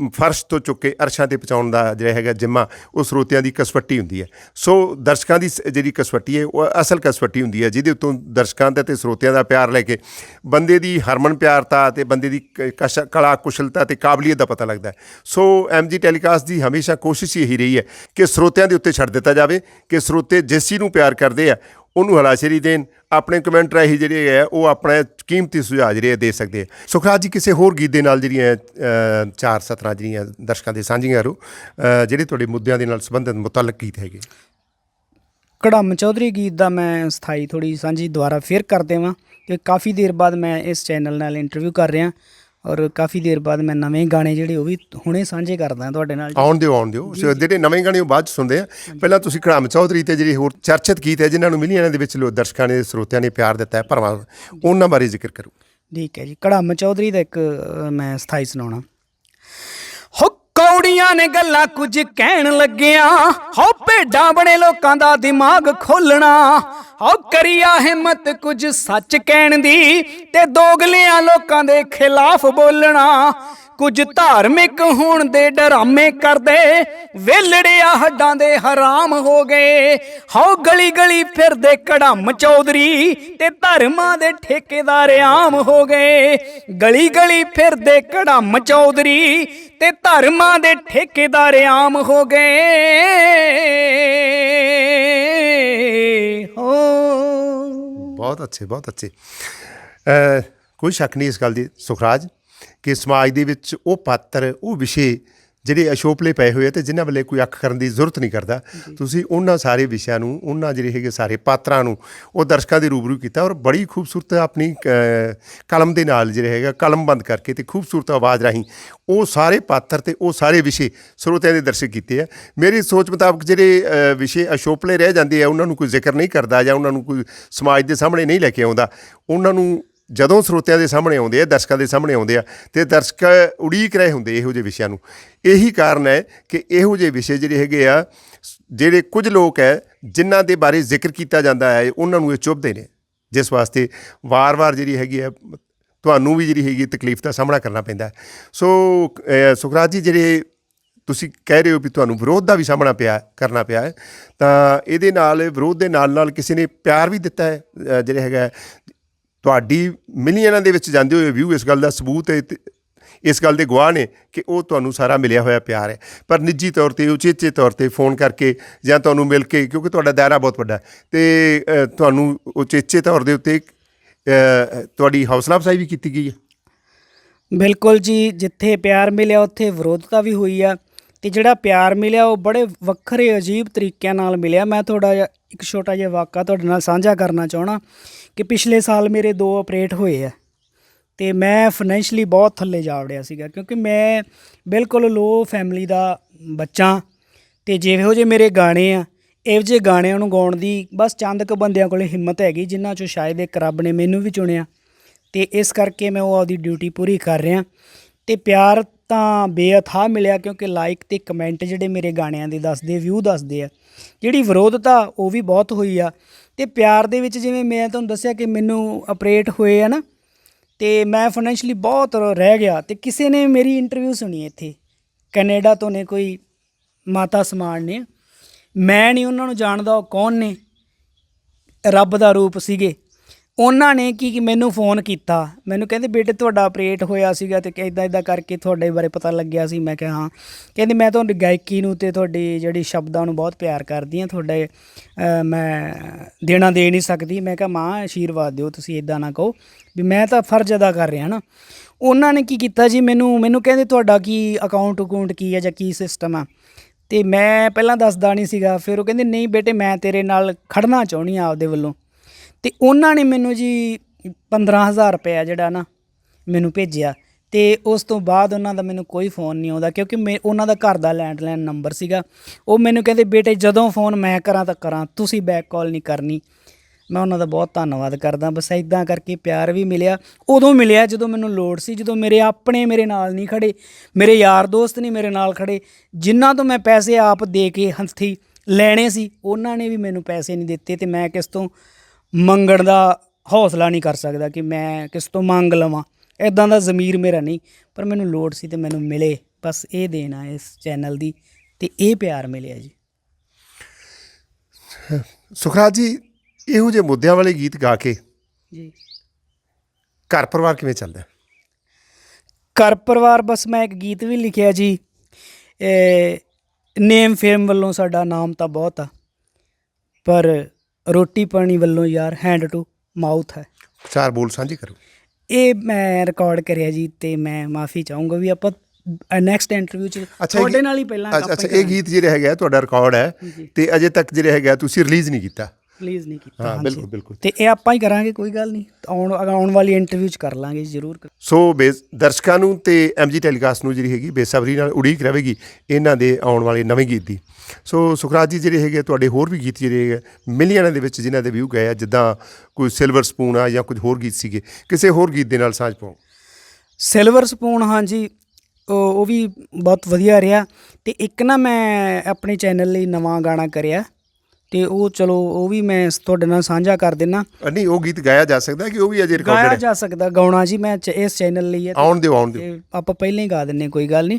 ਫਰਸ਼ ਤੋਂ ਚੁੱਕ ਕੇ ਅਰਸ਼ਾਂ ਤੇ ਪਹੁੰਚਾਉਣ ਦਾ ਜਿਹੜਾ ਹੈਗਾ ਜਿੰਮਾ ਉਹ ਸਰੋਤਿਆਂ ਦੀ ਕਸਵੱਟੀ ਹੁੰਦੀ ਹੈ। ਸੋ ਦਰਸ਼ਕਾਂ ਦੀ ਸ- ਜਿਹੜੀ ਕਸਵੱਟੀ ਹੈ, ਉਹ ਅਸਲ ਕਸਵੱਟੀ ਹੁੰਦੀ ਹੈ, ਜਿਹਦੇ ਉੱਤੋਂ ਦਰਸ਼ਕਾਂ ਦਾ ਤੇ ਸਰੋਤਿਆਂ ਦਾ ਪਿਆਰ ਲੈ ਕੇ ਬੰਦੇ ਦੀ ਹਰਮਨ ਪਿਆਰਤਾ ਤੇ ਬੰਦੇ ਦੀ ਕਸ਼- ਕਲਾ ਕੁਸ਼ਲਤਾ ਤੇ ਕਾਬਲੀਅਤ ਦਾ ਪਤਾ ਲੱਗਦਾ ਹੈ। ਸੋ ਐਮਜੀ ਟੈਲੀਕਾਸਟ ਦੀ ਹਮੇਸ਼ਾ ਕੋਸ਼ਿਸ਼ ਇਹੀ ਰਹੀ ਹੈ ਕਿ ਸਰੋਤਿਆਂ ਦੇ ਉੱਤੇ ਛੱਡ ਦਿੱਤਾ ਜਾਵੇ, ਕਿ ਸਰੋਤੇ ਜਿਸ ਚੀਜ਼ ਨੂੰ ਪਿਆਰ ਕਰਦੇ ਆ ਉਹਨੂੰ ਹਲਾਸ਼ੇਰੀ ਦੇਣ, ਆਪਣੇ ਕਮੈਂਟ ਰਾਹੀਂ ਜਿਹੜੇ ਹੈ ਉਹ ਆਪਣਾ ਕੀਮਤੀ ਸੁਝਾਅ ਜਿਹੜੇ ਦੇ ਸਕਦੇ ਆ। ਸੁਖਰਾਜ ਜੀ, ਕਿਸੇ ਹੋਰ ਗੀਤ ਦੇ ਨਾਲ ਜਿਹੜੀਆਂ ਚਾਰ ਸਤਰਾਂ ਜਿਹੜੀਆਂ ਦਰਸ਼ਕਾਂ ਦੇ ਸਾਂਝੀਆਂ ਕਰੋ ਜਿਹੜੇ ਤੁਹਾਡੇ ਮੁੱਦਿਆਂ ਦੇ ਨਾਲ ਸੰਬੰਧਿਤ ਮੁਤਲਕ ਗੀਤ ਹੈਗੇ? ਕੜਮ ਚੌਧਰੀ ਗੀਤ ਦਾ ਮੈਂ ਸਥਾਈ ਥੋੜੀ ਸਾਂਝੀ ਦੁਬਾਰਾ ਫੇਰ ਕਰ ਦੇਵਾਂ ਕਿ ਕਾਫੀ ਦੇਰ ਬਾਅਦ ਮੈਂ ਇਸ ਚੈਨਲ ਨਾਲ ਇੰਟਰਵਿਊ ਕਰ ਰਿਹਾ। ਔਰ ਕਾਫੀ ਦੇਰ ਬਾਅਦ ਮੈਂ ਨਵੇਂ ਗਾਣੇ ਜਿਹੜੇ ਉਹ ਵੀ ਹੁਣੇ ਸਾਂਝੇ ਕਰਦਾ ਤੁਹਾਡੇ ਨਾਲ। ਆਉਣ ਦਿਓ ਆਉਣ ਦਿਓ। ਜਿਹੜੇ ਨਵੇਂ ਗਾਣੇ ਉਹ ਬਾਅਦ ਚ ਸੁਣਦੇ ਆ। ਪਹਿਲਾਂ ਤੁਸੀਂ ਖੜਾਮ ਚੌਧਰੀ ਤੇ ਜਿਹੜੀ ਹੋਰ ਚਰਚਿਤ ਗੀਤ ਹੈ ਜਿਨ੍ਹਾਂ ਨੂੰ ਮਿਲੀਅਨਾਂ ਦੇ ਵਿੱਚ ਲੋ ਦਰਸ਼ਕਾਂ ਨੇ ਸਰੋਤਿਆਂ ਨੇ ਪਿਆਰ ਦਿੱਤਾ ਹੈ ਭਰਵਾਂ ਉਹਨਾਂ ਬਾਰੇ ਜ਼ਿਕਰ ਕਰੋ। ਠੀਕ ਹੈ ਜੀ। ਕੜਮ ਚੌਧਰੀ ਦਾ ਇੱਕ ਮੈਂ ਸਥਾਈ ਸੁਣਾਉਣਾ। ਕੌੜੀਆਂ ਨੇ ਗੱਲਾਂ ਕੁਝ ਕਹਿਣ ਲੱਗਿਆ। ਹੋ ਭੇਡਾਂ ਬਣੇ ਲੋਕਾਂ ਦਾ ਦਿਮਾਗ ਖੋਲਣਾ। ਹੋ ਕਰੀਆ ਹਿੰਮਤ ਕੁਝ ਸੱਚ ਕਹਿਣ ਦੀ ਤੇ ਦੋਗਲਿਆਂ ਲੋਕਾਂ ਦੇ ਖਿਲਾਫ ਬੋਲਣਾ। ਕੁਝ ਧਾਰਮਿਕ ਹੋਣ ਦੇ ਡਰਾਮੇ ਕਰਦੇ ਵੇਲੜਿਆ ਹੱਡਾਂ ਦੇ ਹਰਾਮ ਹੋ ਗਏ। ਹਉ ਗਲੀ ਗਲੀ ਫਿਰਦੇ ਕੜਮ ਚੌਧਰੀ ਤੇ ਧਰਮਾਂ ਦੇ ਠੇਕੇਦਾਰ ਆਮ ਹੋ ਗਏ। ਗਲੀ ਗਲੀ ਫਿਰਦੇ ਕੜਮ ਚੌਧਰੀ ਤੇ ਧਰਮਾਂ ਦੇ ਠੇਕੇਦਾਰ ਆਮ ਹੋ ਗਏ। ਹੋ। ਬਹੁਤ ਅੱਛੇ ਬਹੁਤ ਅੱਛੇ। ਕੋਈ ਸ਼ੱਕ ਨਹੀਂ ਇਸ ਗੱਲ ਦੀ, ਸੁਖਰਾਜ। ਕਿ ਸਮਾਜ ਦੇ ਵਿੱਚ ਉਹ ਪਾਤਰ ਉਹ ਵਿਸ਼ੇ ਜਿਹੜੇ ਅਸ਼ੋਪਲੇ ਪਏ ਹੋਏ ਆ ਤੇ ਜਿਨ੍ਹਾਂ ਵੱਲੇ ਕੋਈ ਅੱਖ ਕਰਨ ਦੀ ਜ਼ਰੂਰਤ ਨਹੀਂ ਕਰਦਾ। ਤੁਸੀਂ ਉਹਨਾਂ ਸਾਰੇ ਵਿਸ਼ਿਆਂ ਨੂੰ ਉਹਨਾਂ ਜਿਹੜੇ ਹੈਗੇ ਸਾਰੇ ਪਾਤਰਾਂ ਨੂੰ ਉਹ ਦਰਸ਼ਕਾਂ ਦੇ ਰੂਬਰੂ ਕੀਤਾ ਔਰ ਬੜੀ ਖੂਬਸੂਰਤ ਆਪਣੀ ਕਲਮ ਦੇ ਨਾਲ ਜਿਹੜੇ ਹੈਗਾ ਕਲਮ ਬੰਦ ਕਰਕੇ ਤੇ ਖੂਬਸੂਰਤ ਆਵਾਜ਼ ਰਾਹੀਂ ਉਹ ਸਾਰੇ ਪਾਤਰ ਤੇ ਉਹ ਸਾਰੇ ਵਿਸ਼ੇ ਸਰੋਤਿਆਂ ਦੇ ਦਰਸ਼ਕ ਕੀਤੇ ਆ। ਮੇਰੀ ਸੋਚ ਮੁਤਾਬਕ ਜਿਹੜੇ ਵਿਸ਼ੇ ਅਸ਼ੋਪਲੇ ਰਹਿ ਜਾਂਦੇ ਆ ਉਹਨਾਂ ਨੂੰ ਕੋਈ ਜ਼ਿਕਰ ਨਹੀਂ ਕਰਦਾ ਜਾਂ ਉਹਨਾਂ ਨੂੰ ਕੋਈ ਸਮਾਜ ਦੇ ਸਾਹਮਣੇ ਨਹੀਂ ਲੈ ਕੇ ਆਉਂਦਾ। ਉਹਨਾਂ ਨੂੰ ਜਦੋਂ ਸਰੋਤਿਆਂ ਦੇ ਸਾਹਮਣੇ ਆਉਂਦੇ ਆ, ਦਰਸ਼ਕਾਂ ਦੇ ਸਾਹਮਣੇ ਆਉਂਦੇ ਆ, ਤੇ ਦਰਸ਼ਕ ਉਡੀਕ ਰਹੇ ਹੁੰਦੇ ਇਹੋ ਜਿਹੇ ਵਿਸ਼ਿਆਂ ਨੂੰ। ਇਹੀ ਕਾਰਨ ਹੈ ਕਿ ਇਹੋ ਜਿਹੇ ਵਿਸ਼ੇ ਜਿਹੜੇ ਹੈਗੇ ਆ, ਜਿਹੜੇ ਕੁਝ ਲੋਕ ਹੈ, ਜਿਨ੍ਹਾਂ ਦੇ ਬਾਰੇ ਜ਼ਿਕਰ ਕੀਤਾ ਜਾਂਦਾ ਹੈ, ਉਹਨਾਂ ਨੂੰ ਇਹ ਚੁੱਭਦੇ ਨੇ। ਜਿਸ ਵਾਸਤੇ ਵਾਰ-ਵਾਰ ਜਿਹੜੀ ਹੈਗੀ ਹੈ, ਤੁਹਾਨੂੰ ਵੀ ਜਿਹੜੀ ਹੈਗੀ ਤਕਲੀਫ ਦਾ ਸਾਹਮਣਾ ਕਰਨਾ ਪੈਂਦਾ ਸੋ ਸੁਖਰਾਜ ਜੀ, ਜਿਹੜੇ ਤੁਸੀਂ ਕਹਿ ਰਹੇ ਹੋ ਵੀ ਤੁਹਾਨੂੰ ਵਿਰੋਧ ਦਾ ਵੀ ਸਾਹਮਣਾ ਪਿਆ, ਕਰਨਾ ਪਿਆ ਹੈ, ਤਾਂ ਇਹਦੇ ਨਾਲ, ਵਿਰੋਧ ਦੇ ਨਾਲ ਨਾਲ ਕਿਸੇ ਨੇ ਪਿਆਰ ਵੀ ਦਿੱਤਾ ਹੈ ਜਿਹੜੇ ਹੈਗਾ ਤੁਹਾਡੀ ਮਿਲੀਅਨਾਂ ਦੇ ਵਿੱਚ ਜਾਂਦੇ ਹੋਏ ਵਿਊ ਇਸ ਗੱਲ ਦਾ ਸਬੂਤ ਹੈ ਇਸ ਗੱਲ ਦੇ ਗਵਾਹ ਨੇ ਕਿ ਉਹ ਤੁਹਾਨੂੰ ਸਾਰਾ ਮਿਲਿਆ ਹੋਇਆ ਪਿਆਰ ਹੈ। ਪਰ ਨਿੱਜੀ ਤੌਰ ਤੇ, ਉਚੇਚੇ ਤੌਰ ਤੇ ਫੋਨ ਕਰਕੇ ਜਾਂ ਤੁਹਾਨੂੰ ਮਿਲ ਕੇ, ਕਿਉਂਕਿ ਤੁਹਾਡਾ ਦਾਇਰਾ ਬਹੁਤ ਵੱਡਾ ਹੈ, ਤੇ ਤੁਹਾਨੂੰ ਉਚੇਚੇ ਤੌਰ ਦੇ ਉੱਤੇ ਤੁਹਾਡੀ ਹੌਸਲਾ ਅਫਜ਼ਾਈ ਵੀ ਕੀਤੀ ਗਈ ਹੈ। ਬਿਲਕੁਲ ਜੀ, ਜਿੱਥੇ ਪਿਆਰ ਮਿਲਿਆ, ਉੱਥੇ ਵਿਰੋਧਤਾ ਵੀ ਹੋਈ ਆ। ਤੇ ਜਿਹੜਾ ਪਿਆਰ ਮਿਲਿਆ ਉਹ ਬੜੇ ਵੱਖਰੇ ਅਜੀਬ ਤਰੀਕਿਆਂ ਨਾਲ ਮਿਲਿਆ। ਮੈਂ ਥੋੜਾ ਜਿਹਾ ਇੱਕ ਛੋਟਾ ਜਿਹਾ ਵਾਕਾ ਤੁਹਾਡੇ ਨਾਲ ਸਾਂਝਾ ਕਰਨਾ ਚਾਹਣਾ ਕਿ ਪਿਛਲੇ ਸਾਲ ਮੇਰੇ ਦੋ ਆਪਰੇਟ ਹੋਏ ਆ ਤੇ ਮੈਂ ਫਾਈਨੈਂਸ਼ਲੀ ਬਹੁਤ ਥੱਲੇ ਜਾ ਵੜਿਆ ਸੀਗਾ ਕਿਉਂਕਿ ਮੈਂ ਬਿਲਕੁਲ ਲੋ ਫੈਮਿਲੀ ਦਾ ਬੱਚਾ ਤੇ ਜਿਹੋ ਜਿਹੇ ਮੇਰੇ ਗਾਣੇ ਆ, ਇਹੋ ਜਿਹੇ ਗਾਣਿਆਂ ਨੂੰ ਗਾਉਣ ਦੀ ਬਸ ਚੰਦ ਕੁ ਬੰਦਿਆਂ ਕੋਲੇ ਹਿੰਮਤ ਹੈਗੀ, ਜਿਨ੍ਹਾਂ ਚੋਂ ਸ਼ਾਇਦ ਇੱਕ ਰੱਬ ਨੇ ਮੈਨੂੰ ਵੀ ਚੁਣਿਆ ਤੇ ਇਸ ਕਰਕੇ ਮੈਂ ਉਹ ਆਪਦੀ ਡਿਊਟੀ ਪੂਰੀ ਕਰ ਰਿਹਾ ਤੇ ਪਿਆਰ ਤਾਂ ਬੇਅਥਾਹ ਮਿਲਿਆ ਕਿਉਂਕਿ ਲਾਈਕ ਤੇ ਕਮੈਂਟ ਜਿਹੜੇ ਮੇਰੇ ਗਾਣਿਆਂ ਦੇ ਦੱਸਦੇ ਵਿਊ ਦੱਸਦੇ ਆ। ਜਿਹੜੀ ਵਿਰੋਧਤਾ ਉਹ ਵੀ ਬਹੁਤ ਹੋਈ ਆ। ਤੇ ਪਿਆਰ ਦੇ ਵਿੱਚ ਜਿਵੇਂ ਮੈਂ ਤੁਹਾਨੂੰ ਦੱਸਿਆ ਕਿ ਮੈਨੂੰ ਆਪਰੇਟ ਹੋਏ ਆ ਨਾ, ਤੇ ਮੈਂ ਫਾਈਨੈਂਸ਼ਲੀ ਬਹੁਤ ਰਹਿ ਗਿਆ। ਤੇ ਕਿਸੇ ਨੇ ਮੇਰੀ ਇੰਟਰਵਿਊ ਸੁਣੀ ਇੱਥੇ। ਕੈਨੇਡਾ ਤੋਂ ਨੇ ਕੋਈ ਮਾਤਾ ਸਮਾਨ ਨੇ। ਮੈਂ ਨਹੀਂ ਉਹਨਾਂ ਨੂੰ ਜਾਣਦਾ ਉਹ ਕੌਣ ਨੇ। ਰੱਬ ਦਾ ਰੂਪ ਸੀਗੇ। ਉਹਨਾਂ ਨੇ ਕੀ ਕੀ ਮੈਨੂੰ ਫੋਨ ਕੀਤਾ। ਮੈਨੂੰ ਕਹਿੰਦੇ, ਬੇਟੇ, ਤੁਹਾਡਾ ਆਪਰੇਟ ਹੋਇਆ ਸੀਗਾ ਤੇ ਇਦਾਂ ਇਦਾਂ ਕਰਕੇ ਤੁਹਾਡੇ ਬਾਰੇ ਪਤਾ ਲੱਗਿਆ ਸੀ। ਮੈਂ ਕਿਹਾ, ਹਾਂ। ਕਹਿੰਦੇ, ਮੈਂ ਤੁਹਾਡੀ ਗਾਇਕੀ ਨੂੰ ਤੇ ਤੁਹਾਡੀ ਜਿਹੜੀ ਸ਼ਬਦਾਂ ਨੂੰ ਬਹੁਤ ਪਿਆਰ ਕਰਦੀ ਹਾਂ। ਤੁਹਾਡੇ ਮੈਂ ਦੇਣਾ ਦੇ ਨਹੀਂ ਸਕਦੀ। ਮੈਂ ਕਿਹਾ, ਮਾਂ, ਆਸ਼ੀਰਵਾਦ ਦਿਓ, ਤੁਸੀਂ ਇਦਾਂ ਨਾ ਕਹੋ ਵੀ ਮੈਂ ਤਾਂ ਫਰਜ਼ ਅਦਾ ਕਰ ਰਿਹਾ ਨਾ। ਉਹਨਾਂ ਨੇ ਕੀ ਕੀਤਾ ਜੀ? ਮੈਨੂੰ ਮੈਨੂੰ ਕਹਿੰਦੇ, ਤੁਹਾਡਾ ਕੀ ਅਕਾਊਂਟ ਅਕਾਊਂਟ ਕੀ ਹੈ ਜਾਂ ਕੀ ਸਿਸਟਮ ਆ? ਤੇ ਮੈਂ ਪਹਿਲਾਂ ਦੱਸਦਾ ਨਹੀਂ ਸੀਗਾ। ਫਿਰ ਉਹ ਕਹਿੰਦੇ, ਨਹੀਂ ਬੇਟੇ, ਮੈਂ ਤੇਰੇ ਨਾਲ ਖੜਨਾ ਚਾਹੁੰਦੀ ਆ ਆਪਦੇ ਵੱਲੋਂ। ਤੇ ਉਹਨਾਂ ਨੇ ਮੈਨੂੰ ਜੀ 15000 ਰੁਪਇਆ ਜਿਹੜਾ ਨਾ ਮੈਨੂੰ ਭੇਜਿਆ ਤੇ ਉਸ ਤੋਂ ਬਾਅਦ ਉਹਨਾਂ ਦਾ ਮੈਨੂੰ ਕੋਈ ਫੋਨ ਨਹੀਂ ਆਉਂਦਾ ਕਿਉਂਕਿ ਮੈਂ, ਉਹਨਾਂ ਦਾ ਘਰ ਦਾ ਲੈਂਡਲਾਈਨ ਨੰਬਰ ਸੀਗਾ। ਉਹ ਮੈਨੂੰ ਕਹਿੰਦੇ, ਬੇਟੇ, ਜਦੋਂ ਫੋਨ ਮੈਂ ਕਰਾਂ ਤਾਂ ਕਰਾਂ, ਤੁਸੀਂ ਬੈਕ ਕਾਲ ਨਹੀਂ ਕਰਨੀ। ਮੈਂ ਉਹਨਾਂ ਦਾ ਬਹੁਤ ਧੰਨਵਾਦ ਕਰਦਾ। ਬਸ ਇਦਾਂ ਕਰਕੇ ਪਿਆਰ ਵੀ ਮਿਲਿਆ। ਉਦੋਂ ਮਿਲਿਆ ਜਦੋਂ ਮੈਨੂੰ ਲੋੜ ਸੀ, ਜਦੋਂ ਮੇਰੇ ਆਪਣੇ ਮੇਰੇ ਨਾਲ ਨਹੀਂ ਖੜੇ, ਮੇਰੇ ਯਾਰ ਦੋਸਤ ਨਹੀਂ ਮੇਰੇ ਨਾਲ ਖੜੇ, ਜਿਨ੍ਹਾਂ ਤੋਂ ਮੈਂ ਪੈਸੇ ਆਪ ਦੇ ਕੇ ਹੰਥੀ ਲੈਣੇ ਸੀ, ਉਹਨਾਂ ਨੇ ਵੀ ਮੈਨੂੰ ਪੈਸੇ ਨਹੀਂ ਦਿੱਤੇ ਤੇ ਮੈਂ ਕਿਸ ਤੋਂ ਮੰਗਣ ਦਾ ਹੌਸਲਾ ਨਹੀਂ ਕਰ ਸਕਦਾ ਕਿ ਮੈਂ ਕਿਸ ਤੋਂ ਮੰਗ ਲਵਾਂ। ਇਦਾਂ ਦਾ ਜ਼ਮੀਰ ਮੇਰਾ ਨਹੀਂ ਪਰ ਮੈਨੂੰ ਲੋੜ ਸੀ ਤੇ ਮੈਨੂੰ ਮਿਲੇ। ਬਸ ਇਹ ਦੇਣ ਇਸ ਚੈਨਲ ਦੀ ਤੇ ਇਹ ਪਿਆਰ ਮਿਲਿਆ ਜੀ। ਸੁਖਰਾਜ ਜੀ ਇਹੋ ਜਿਹੇ ਮੁੱਦਿਆਂ ਵਾਲੇ ਗੀਤ ਗਾ ਕੇ ਜੀ। ਘਰ ਪਰਿਵਾਰ ਕਿਵੇਂ ਚੱਲਦਾ? ਘਰ ਪਰਿਵਾਰ ਬਸ ਮੈਂ ਇੱਕ ਗੀਤ ਵੀ ਲਿਖਿਆ ਜੀ। ਨੇਮ ਫੇਮ ਵੱਲੋਂ ਸਾਡਾ ਨਾਮ ਤਾਂ ਬਹੁਤ ਆ ਪਰ ਰੋਟੀ ਪਾਣੀ ਵੱਲੋਂ ਯਾਰ ਹੈਂਡ ਟੂ ਮਾਊਥ ਹੈ। ਚਾਰ ਬੋਲ ਸਾਂਝੇ ਕਰੋ ਇਹ ਮੈਂ ਰਿਕਾਰਡ ਕਰਿਆ ਜੀ ਤੇ ਮੈਂ ਮਾਫੀ ਚਾਹੂੰਗਾ ਵੀ ਆਪਾਂ ਨੈਕਸਟ ਇੰਟਰਵਿਊ ਚ ਤੁਹਾਡੇ ਨਾਲ ਹੀ ਪਹਿਲਾਂ ਅੱਛਾ ਇਹ ਗੀਤ ਜਿਹੜਾ ਹੈਗਾ ਤੁਹਾਡਾ ਰਿਕਾਰਡ ਹੈ ਤੇ ਅਜੇ ਤੱਕ ਜਿਹੜਾ ਹੈਗਾ ਤੁਸੀਂ ਰਿਲੀਜ਼ ਨਹੀਂ ਕੀਤਾ। ਪਲੀਜ਼ ਨਹੀਂ ਕੀਤਾ। ਹਾਂ। ਬਿਲਕੁਲ ਬਿਲਕੁਲ। ਤੇ ਇਹ ਆਪਾਂ ਹੀ ਕਰਾਂਗੇ ਕੋਈ ਗੱਲ ਨਹੀਂ। ਆਉਣ ਆਉਣ ਵਾਲੀ ਇੰਟਰਵਿਊ ਚ ਕਰ ਲਾਂਗੇ ਜ਼ਰੂਰ ਸੋ ਬੇਸ ਦਰਸ਼ਕਾਂ ਨੂੰ ਤੇ ਐਮਜੀ ਟੈਲੀਕਾਸਟ ਨੂੰ ਜਿਹੜੀ ਹੈਗੀ ਬੇਸਬਰੀ ਨਾਲ ਉਡੀਕ ਰਹੇਗੀ ਇਹਨਾਂ ਦੇ ਆਉਣ ਵਾਲੇ ਨਵੇਂ ਗੀਤ ਦੀ। ਸੋ ਸੁਖਰਾਜ ਜੀ ਜਿਹੜੇ ਹੈਗੇ ਤੁਹਾਡੇ ਹੋਰ ਵੀ ਗੀਤ ਜਿਹੜੇ ਹੈਗੇ ਮਿਲੀਅਨਾਂ ਦੇ ਵਿੱਚ ਜਿਨ੍ਹਾਂ ਦੇ ਵਿਊ ਗਏ ਆ ਜਿੱਦਾਂ ਕੋਈ ਸਿਲਵਰ ਸਪੂਨ ਆ ਜਾਂ ਕੁਝ ਹੋਰ ਗੀਤ ਸੀਗੇ ਕਿਸੇ ਹੋਰ ਗੀਤ ਦੇ ਨਾਲ ਸਾਂਝ ਪਾਓ। ਸਿਲਵਰ ਸਪੂਨ ਹਾਂਜੀ ਉਹ ਉਹ ਵੀ ਬਹੁਤ ਵਧੀਆ ਰਿਹਾ। ਤੇ ਇੱਕ ਨਾ ਮੈਂ ਆਪਣੇ ਚੈਨਲ ਲਈ ਨਵਾਂ ਗਾਣਾ ਕਰਿਆ। ਤੇ ਉਹ ਚਲੋ ਉਹ ਵੀ ਮੈਂ ਤੁਹਾਡੇ ਨਾਲ ਸਾਂਝਾ ਕਰ ਦਿੰਨਾ। ਨਹੀਂ ਉਹ ਗੀਤ ਗਾਇਆ ਜਾ ਸਕਦਾ ਕਿ ਉਹ ਵੀ ਅਜੇ ਗਾਇਆ ਰਿਕਾਰਡਡ ਹੈ? ਜਾ ਸਕਦਾ ਗਾਉਣਾ ਜੀ ਮੈਂ ਇਸ ਚੈਨਲ ਲਈ ਹੈ ਆਉਣ ਦਿਓ ਆਉਣ ਦਿਓ। ਆਪਾਂ ਪਹਿਲਾਂ ਹੀ ਗਾ ਦਿੰਨੇ ਕੋਈ ਗੱਲ ਨਹੀਂ।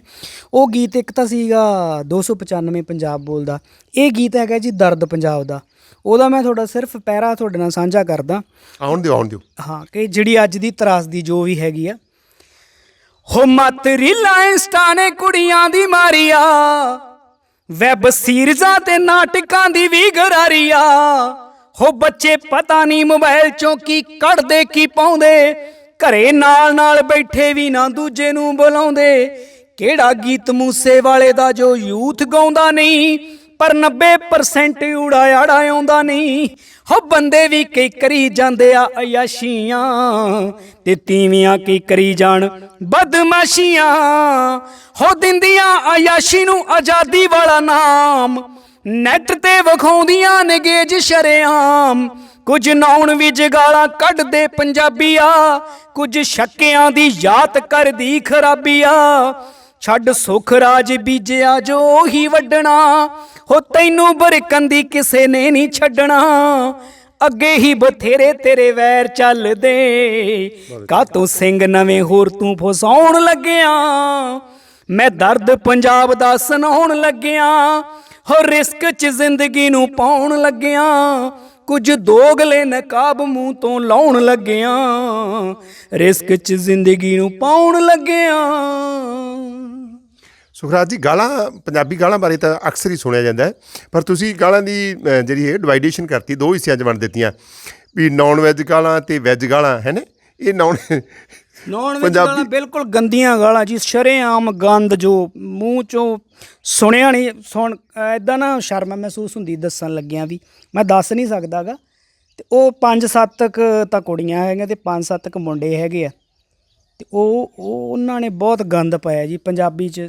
ਉਹ ਗੀਤ ਇੱਕ ਤਾਂ ਸੀਗਾ 295 ਪੰਜਾਬ ਬੋਲਦਾ। ਇਹ ਗੀਤ ਹੈਗਾ ਜੀ ਦਰਦ ਪੰਜਾਬ ਦਾ। ਉਹਦਾ ਮੈਂ ਤੁਹਾਡਾ ਸਿਰਫ ਪੈਰਾ ਤੁਹਾਡੇ ਨਾਲ ਸਾਂਝਾ ਕਰਦਾ। ਆਉਣ ਦਿਓ ਆਉਣ ਦਿਓ। ਹਾਂ ਕਿ ਜਿਹੜੀ ਅੱਜ ਦੀ ਤਰਾਸਦੀ ਜੋ ਵੀ ਹੈਗੀ ਆ। ਹੋ ਮਤ ਰਿਲਾਇੰਸਟਾਂ ਨੇ ਕੁੜੀਆਂ ਦੀ ਮਾਰੀਆ। ਵੈਬ ਸੀਰੀਜ਼ਾਂ ਤੇ ਨਾਟਕਾਂ ਦੀ ਵੀ ਗਰਾਰੀਆ ਹੋ ਬੱਚੇ ਪਤਾ ਨਹੀਂ ਮੋਬਾਈਲ ਚੋਂ ਕੀ ਕੱਢਦੇ, ਕੀ ਪਾਉਂਦੇ। ਘਰੇ ਨਾਲ ਨਾਲ ਬੈਠੇ ਵੀ ਨਾ ਦੂਜੇ ਨੂੰ ਬੁਲਾਉਂਦੇ। ਕਿਹੜਾ ਗੀਤ ਮੂਸੇ ਵਾਲੇ ਦਾ ਜੋ ਯੂਥ ਗਾਉਂਦਾ ਨਹੀਂ, ਪਰ 90% ਉੜਾਇਆ ਆਉਂਦਾ ਨਹੀਂ। ਹੋ ਬੰਦੇ ਵੀ ਕਈ ਕਰੀ ਜਾਂਦੇ ਆ ਅਯਾਸ਼ੀਆਂ ਤੇ ਤੀਵੀਆਂ ਕੀ ਕਰੀ ਜਾਣ ਬਦਮਾਸ਼ੀਆਂ। ਹੋ ਦਿੰਦੀਆਂ ਅਯਾਸ਼ੀ ਨੂੰ ਆਜ਼ਾਦੀ ਵਾਲਾ ਨਾਮ। ਨੈਟ ਤੇ ਵਿਖਾਉਂਦੀਆਂ ਨੇ ਗੇਜ ਸ਼ਰੇਆਮ। ਕੁਝ ਨਾਉਣ ਵੀ ਜਗਾਲਾਂ ਕੱਢਦੇ ਪੰਜਾਬੀਆ। ਕੁਝ ਸ਼ੱਕਿਆਂ ਦੀ ਯਾਦ ਕਰਦੀ ਖਰਾਬੀਆ। ਛੱਡ ਸੁਖ ਰਾਜ ਬੀਜਿਆ ਜੋ ਹੀ ਵੱਡਣਾ ਹੋ ਤੈਨੂੰ ਬਰਕੰਦੀ ਕਿਸੇ ਨੇ ਨਹੀਂ ਛੱਡਣਾ। ਅੱਗੇ ਹੀ ਬਥੇਰੇ ਤੇਰੇ ਵੈਰ ਚੱਲਦੇ, ਕਾਤੋਂ ਸਿੰਘ ਨਵੇਂ ਹੋਰ ਤੂੰ ਫਸਾਉਣ ਲੱਗਿਆ। ਮੈਂ ਦਰਦ ਪੰਜਾਬ ਦਾ ਸੁਣਾਉਣ ਲੱਗਿਆ, ਹੋ ਰਿਸਕ 'ਚ ਜ਼ਿੰਦਗੀ ਨੂੰ ਪਾਉਣ ਲੱਗਿਆ। ਕੁਝ ਦੋਗਲੇ ਨਕਾਬ ਮੂੰਹ ਤੋਂ ਲਾਉਣ ਲੱਗਿਆ, ਰਿਸਕ 'ਚ ਜ਼ਿੰਦਗੀ ਨੂੰ ਪਾਉਣ ਲੱਗਿਆ। ਸੁਖਰਾਜ ਜੀ ਗਾਲਾਂ ਪੰਜਾਬੀ ਗਾਲਾਂ ਬਾਰੇ ਤਾਂ ਅਕਸਰ ਹੀ ਸੁਣਿਆ ਜਾਂਦਾ ਹੈ। ਪਰ ਤੁਸੀਂ ਗਾਲਾਂ ਦੀ ਅ, ਜਿਹੜੀ ਹੈ ਡਿਵਾਈਡੇਸ਼ਨ ਕਰਤੀ ਦੋ ਹਿੱਸਿਆਂ 'ਚ ਵੰਡ ਦਿੱਤੀਆਂ। ਵੀ ਨਾਨ ਵੈਜ ਗਾਲਾਂ ਤੇ ਵੈਜ ਗਾਲਾਂ ਹੈ ਨਾ? ਇਹ ਨਾਨ ਨੌਨ ਵਿੱਚ ਪੰਜਾਬੀ- ਗਾਲਾਂ ਬਿਲਕੁਲ ਗੰਦੀਆਂ ਗਾਲਾਂ ਜੀ ਸ਼ਰੇਆਮ ਗੰਦ ਜੋ ਮੂੰਹ ਚੋਂ ਸੁਣਿਆ ਨਹੀਂ ਸੁਣ ਐਦਾਂ ਨਾ ਸ਼ਰਮ ਮਹਿਸੂਸ ਹੁੰਦੀ ਦੱਸਣ ਲੱਗਿਆਂ ਵੀ। ਮੈਂ ਦੱਸ ਨਹੀਂ ਸਕਦਾਗਾ। ਤੇ ਉਹ ਪੰਜ ਸੱਤ ਕੁ ਤਾਂ ਕੁੜੀਆਂ ਹੈਗੀਆਂ ਤੇ ਪੰਜ ਸੱਤ ਕੁ ਮੁੰਡੇ ਹੈਗੇ ਆ। ਤੇ ਉਹ ਉਹ ਉਹਨਾਂ ਨੇ ਬਹੁਤ ਗੰਦ ਪਾਇਆ ਜੀ, ਪੰਜਾਬੀ ਚ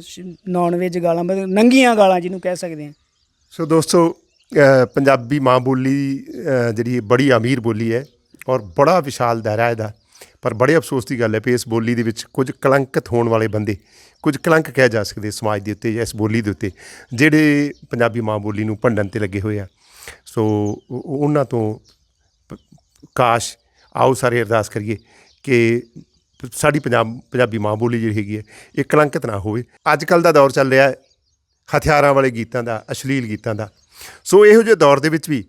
ਨੌਨ ਵੈਜ ਗਾਲਾਂ, ਮਤਲਬ ਨੰਗੀਆਂ ਗਾਲਾਂ ਜਿਹਨੂੰ ਕਹਿ ਸਕਦੇ ਆ ਸੋ ਦੋਸਤੋ ਪੰਜਾਬੀ ਮਾਂ ਬੋਲੀ ਜਿਹੜੀ ਬੜੀ ਅਮੀਰ ਬੋਲੀ ਹੈ ਔਰ ਬੜਾ ਵਿਸ਼ਾਲ ਦਾਇਰਾ ਇਹਦਾ। ਪਰ ਬੜੇ ਅਫਸੋਸ ਦੀ ਗੱਲ ਹੈ ਕਿ ਇਸ ਬੋਲੀ ਦੇ ਵਿੱਚ ਕੁਝ ਕਲੰਕਿਤ ਹੋਣ ਵਾਲੇ ਬੰਦੇ, ਕੁਝ ਕਲੰਕ ਕਹਿ ਜਾ ਸਕਦੇ ਸਮਾਜ ਦੇ ਉੱਤੇ ਜਾਂ ਇਸ ਬੋਲੀ ਦੇ ਉੱਤੇ, ਜਿਹੜੇ ਪੰਜਾਬੀ ਮਾਂ ਬੋਲੀ ਨੂੰ ਭੰਡਣ ਤੇ ਲੱਗੇ ਹੋਏ ਆ। ਸੋ ਉਹਨਾਂ ਤੋਂ ਕਾਸ਼ ਆਓ ਸਾਰੇ ਅਰਦਾਸ ਕਰੀਏ ਕਿ ਸਾਡੀ ਪੰਜਾਬ, ਪੰਜਾਬੀ ਮਾਂ ਬੋਲੀ ਜਿਹੜੀ ਹੈਗੀ ਹੈ, ਇਹ ਕਲੰਕਿਤ ਨਾ ਹੋਵੇ। ਅੱਜ ਕੱਲ ਦਾ ਦੌਰ ਚੱਲ ਰਿਹਾ ਹੈ, ਹਥਿਆਰਾਂ ਵਾਲੇ ਗੀਤਾਂ ਦਾ, ਅਸ਼ਲੀਲ ਗੀਤਾਂ ਦਾ। ਸੋ ਇਹੋ ਜਿਹੇ ਦੌਰ ਦੇ ਵਿੱਚ ਵੀ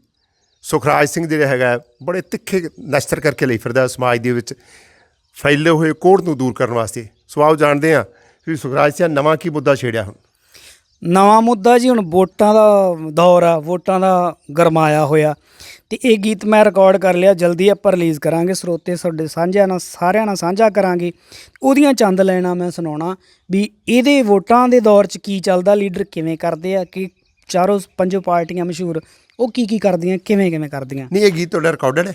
ਸੁਖਰਾਜ ਸਿੰਘ ਜਿਹੜਾ ਹੈਗਾ ਬੜੇ ਤਿੱਖੇ ਨਸ਼ਤਰ ਕਰਕੇ ਲਈ ਫਿਰਦਾ ਸਮਾਜ ਦੇ ਵਿੱਚ, ਫੈਲੇ ਹੋਏ ਕੋੜ ਨੂੰ ਦੂਰ ਕਰਨ ਵਾਸਤੇ। ਸੋ ਆਓ ਜਾਣਦੇ ਹਾਂ ਵੀ ਸੁਖਰਾਜ ਸਿੰਘ ਨਵਾਂ ਕੀ ਮੁੱਦਾ ਛੇੜਿਆ ਹੁਣ। ਨਵਾਂ ਮੁੱਦਾ ਜੀ ਹੁਣ ਵੋਟਾਂ ਦਾ ਦੌਰ ਆ, ਵੋਟਾਂ ਦਾ ਗਰਮਾਇਆ ਹੋਇਆ। ਤੇ ਇਹ ਗੀਤ ਮੈਂ ਰਿਕਾਰਡ ਕਰ ਲਿਆ ਜਲਦੀ ਆਪਾਂ ਰਿਲੀਜ਼ ਕਰਾਂਗੇ ਸਰੋਤੇ ਤੁਹਾਡੇ ਸਾਂਝਿਆਂ ਨਾਲ ਸਾਰਿਆਂ ਨਾਲ ਸਾਂਝਾ ਕਰਾਂਗੇ। ਉਹਦੀਆਂ ਚੰਦ ਲੈਣਾ ਮੈਂ ਸੁਣਾਉਣਾ ਵੀ ਇਹਦੇ ਵੋਟਾਂ ਦੇ ਦੌਰ 'ਚ ਕੀ ਚੱਲਦਾ ਲੀਡਰ ਕਿਵੇਂ ਕਰਦੇ ਆ ਕਿ ਚਾਰੋਂ ਪੰਜੋ ਪਾਰਟੀਆਂ ਮਸ਼ਹੂਰ ਉਹ ਕੀ ਕੀ ਕਰਦੀਆਂ ਕਿਵੇਂ ਕਿਵੇਂ ਕਰਦੀਆਂ? ਨਹੀਂ ਇਹ ਗੀਤ ਤੁਹਾਡਾ ਰਿਕਾਰਡਡ ਹੈ?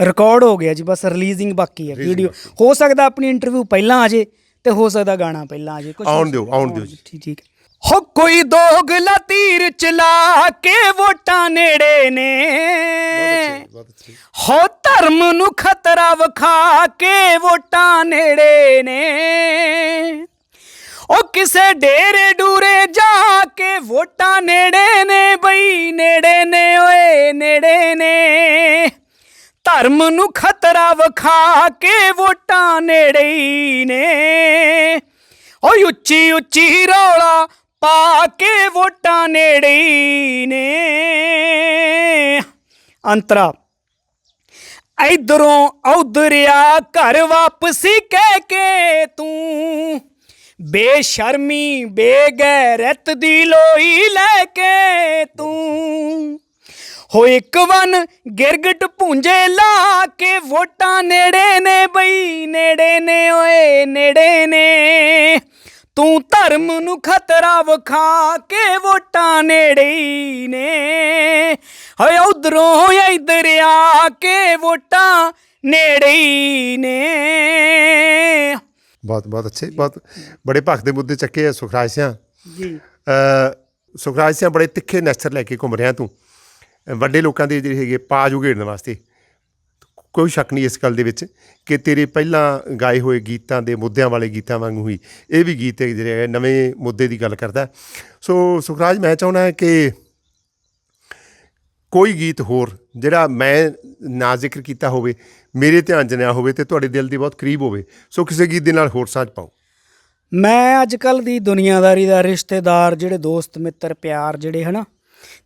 ਰਿਕਾਰਡ ਹੋ ਗਿਆ ਜੀ ਬਸ ਰਿਲੀਜ਼ਿੰਗ ਬਾਕੀ ਹੈ ਵੀਡੀਓ ਹੋ ਸਕਦਾ ਆਪਣੀ ਇੰਟਰਵਿਊ ਪਹਿਲਾਂ ਆ ਜੇ ਤੇ ਹੋ ਸਕਦਾ ਗਾਣਾ ਪਹਿਲਾਂ ਆ ਜੇ ਕੁਛ ਆਉਣ ਦਿਓ, ਆਉਣ ਦਿਓ ਜੀ। ਠੀਕ ਠੀਕ। ਹੋ ਕੋਈ ਦੋਗਲਾ ਤੀਰ ਚਲਾ ਕੇ ਵੋਟਾਂ ਨੇੜੇ ਨੇ। ਹੋ ਧਰਮ ਨੂੰ ਖਤਰਾ ਵਿਖਾ ਕੇ ਵੋਟਾਂ ਨੇੜੇ ਨੇ। ਉਹ ਕਿਸੇ ਡੇਰੇ ਡੂਰੇ ਜਾ ਕੇ ਵੋਟਾਂ ਨੇੜੇ ਨੇ ਬਈ, ਨੇੜੇ ਨੇ, ਓਏ ਨੇੜੇ ਨੇ। ਧਰਮ ਨੂੰ ਖਤਰਾ ਵਿਖਾ ਕੇ ਵੋਟਾਂ ਨੇੜੇ ਨੇ। ਓਏ ਉੱਚੀ ਉੱਚੀ ਰੌਲਾ ਪਾ ਕੇ ਵੋਟਾਂ ਨੇੜੇ ਨੇ। ਅੰਤਰਾ ਇਧਰੋਂ ਉਧਰਿਆ ਘਰ ਵਾਪਸੀ ਕਹਿ ਕੇ ਤੂੰ। ਬੇਸ਼ਰਮੀ ਬੇਗੈਰਤ ਦੀ ਲੋਈ ਲੈ ਕੇ ਤੂੰ। ਹੋ ਇੱਕ ਵਨ ਗਿਰਗਟ ਪੁੰਜੇ ਲਾ ਕੇ ਵੋਟਾਂ ਨੇੜੇ ਨੇ ਬਈ, ਨੇੜੇ ਨੇ ਓਏ, ਨੇੜੇ ਨੇ। ਤੂੰ ਧਰਮ ਨੂੰ ਖਤਰਾ ਵਿਖਾ ਕੇ ਵੋਟਾਂ ਨੇੜੇ ਨੇ। ਹੋਏ ਉਧਰੋਂ ਇਧਰ ਆ ਕੇ ਵੋਟਾਂ ਨੇੜੇ ਨੇ। ਬਹੁਤ ਬਹੁਤ ਅੱਛੇ ਬਹੁਤ ਬੜੇ ਭਖ ਦੇ ਮੁੱਦੇ ਚੱਕੇ ਆ ਸੁਖਰਾਜ ਸਿੰਘ ਜੀ। ਅ, ਸੁਖਰਾਜ ਸਿੰਘ ਬੜੇ ਤਿੱਖੇ ਨਸਰ ਲੈ ਕੇ ਘੁੰਮ ਰਿਹਾ ਤੂੰ। ਵੱਡੇ ਲੋਕਾਂ ਦੇ ਜਿਹੜੇ ਹੈਗੇ ਪਾਜ ਉਘੇੜਨ ਵਾਸਤੇ। ਕੋਈ ਸ਼ੱਕ ਨਹੀਂ ਇਸ ਗੱਲ ਦੇ ਵਿੱਚ ਕਿ ਤੇਰੇ ਪਹਿਲਾਂ ਗਾਏ ਹੋਏ ਗੀਤਾਂ ਦੇ ਮੁੱਦਿਆਂ ਵਾਲੇ ਗੀਤਾਂ ਵਾਂਗੂ ਹੀ ਇਹ ਵੀ ਗੀਤ ਜਿਹੜੇ ਨਵੇਂ ਮੁੱਦੇ ਦੀ ਗੱਲ ਕਰਦਾ। ਸੋ ਸੁਖਰਾਜ, ਮੈਂ ਚਾਹੁੰਦਾ ਹਾਂ ਕਿ ਕੋਈ ਗੀਤ ਹੋਰ ਜਿਹੜਾ ਮੈਂ ਨਾ ਜ਼ਿਕਰ ਕੀਤਾ ਹੋਵੇ, ਮੇਰੇ ਧਿਆਨ 'ਚ ਨਾ ਹੋਵੇ ਤੇ ਤੁਹਾਡੇ ਦਿਲ ਦੇ ਬਹੁਤ ਕਰੀਬ ਹੋਵੇ, ਸੋ ਕਿਸੇ ਗੀਤ ਦੇ ਨਾਲ ਹੋਰ ਸਾਂਝ ਪਾਓ। ਮੈਂ ਅੱਜ ਕੱਲ ਦੀ ਦੁਨੀਆਦਾਰੀ ਦਾ ਰਿਸ਼ਤੇਦਾਰ, ਜਿਹੜੇ ਦੋਸਤ, ਮਿੱਤਰ, ਪਿਆਰ ਜਿਹੜੇ ਹਨਾ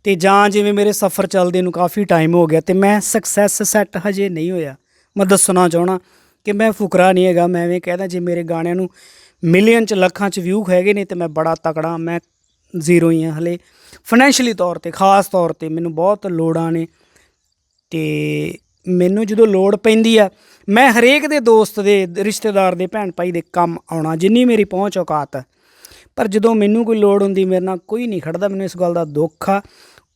ਤੇ ਜਾਂ ਜਿਵੇਂ ਮੇਰੇ ਸਫ਼ਰ ਚੱਲਦੇ ਨੂੰ ਕਾਫੀ ਟਾਈਮ ਹੋ ਗਿਆ ਤੇ ਮੈਂ ਸਕਸੈਸ ਸੈੱਟ ਹਜੇ ਨਹੀਂ ਹੋਇਆ। ਮੈਂ ਦੱਸਣਾ ਚਾਹਣਾ ਕਿ ਮੈਂ ਫੁਕਰਾ ਨਹੀਂ ਹੈਗਾ, ਮੈਂ ਐਵੇਂ ਕਹਿੰਦਾ ਜੇ ਮੇਰੇ ਗਾਣਿਆਂ ਨੂੰ ਮਿਲੀਅਨ ਚ ਲੱਖਾਂ ਚ ਵਿਊ ਹੈਗੇ ਨੇ ਤੇ ਮੈਂ ਬੜਾ ਤਕੜਾ, ਮੈਂ ਜ਼ੀਰੋ ਹੀ ਹਾਂ ਹਲੇ। ਫਾਈਨੈਂਸ਼ੀਅਲੀ ਤੌਰ ਤੇ, ਖਾਸ ਤੌਰ ਤੇ ਮੈਨੂੰ ਬਹੁਤ ਲੋੜਾਂ ਨੇ ਤੇ ਮੈਨੂੰ ਜਦੋਂ ਲੋੜ ਪੈਂਦੀ ਆ, ਮੈਂ ਹਰੇਕ ਦੇ ਦੋਸਤ ਦੇ, ਰਿਸ਼ਤੇਦਾਰ ਦੇ, ਭੈਣ ਭਾਈ ਦੇ ਕੰਮ ਆਉਣਾ, ਜਿੰਨੀ ਮੇਰੀ ਪਹੁੰਚ ਔਕਾਤ ਆ। ਪਰ ਜਦੋਂ ਮੈਨੂੰ ਕੋਈ ਲੋੜ ਹੁੰਦੀ ਮੇਰੇ ਨਾਲ ਕੋਈ ਨਹੀਂ ਖੜਦਾ ਮੈਨੂੰ ਇਸ ਗੱਲ ਦਾ ਦੁੱਖ ਆ।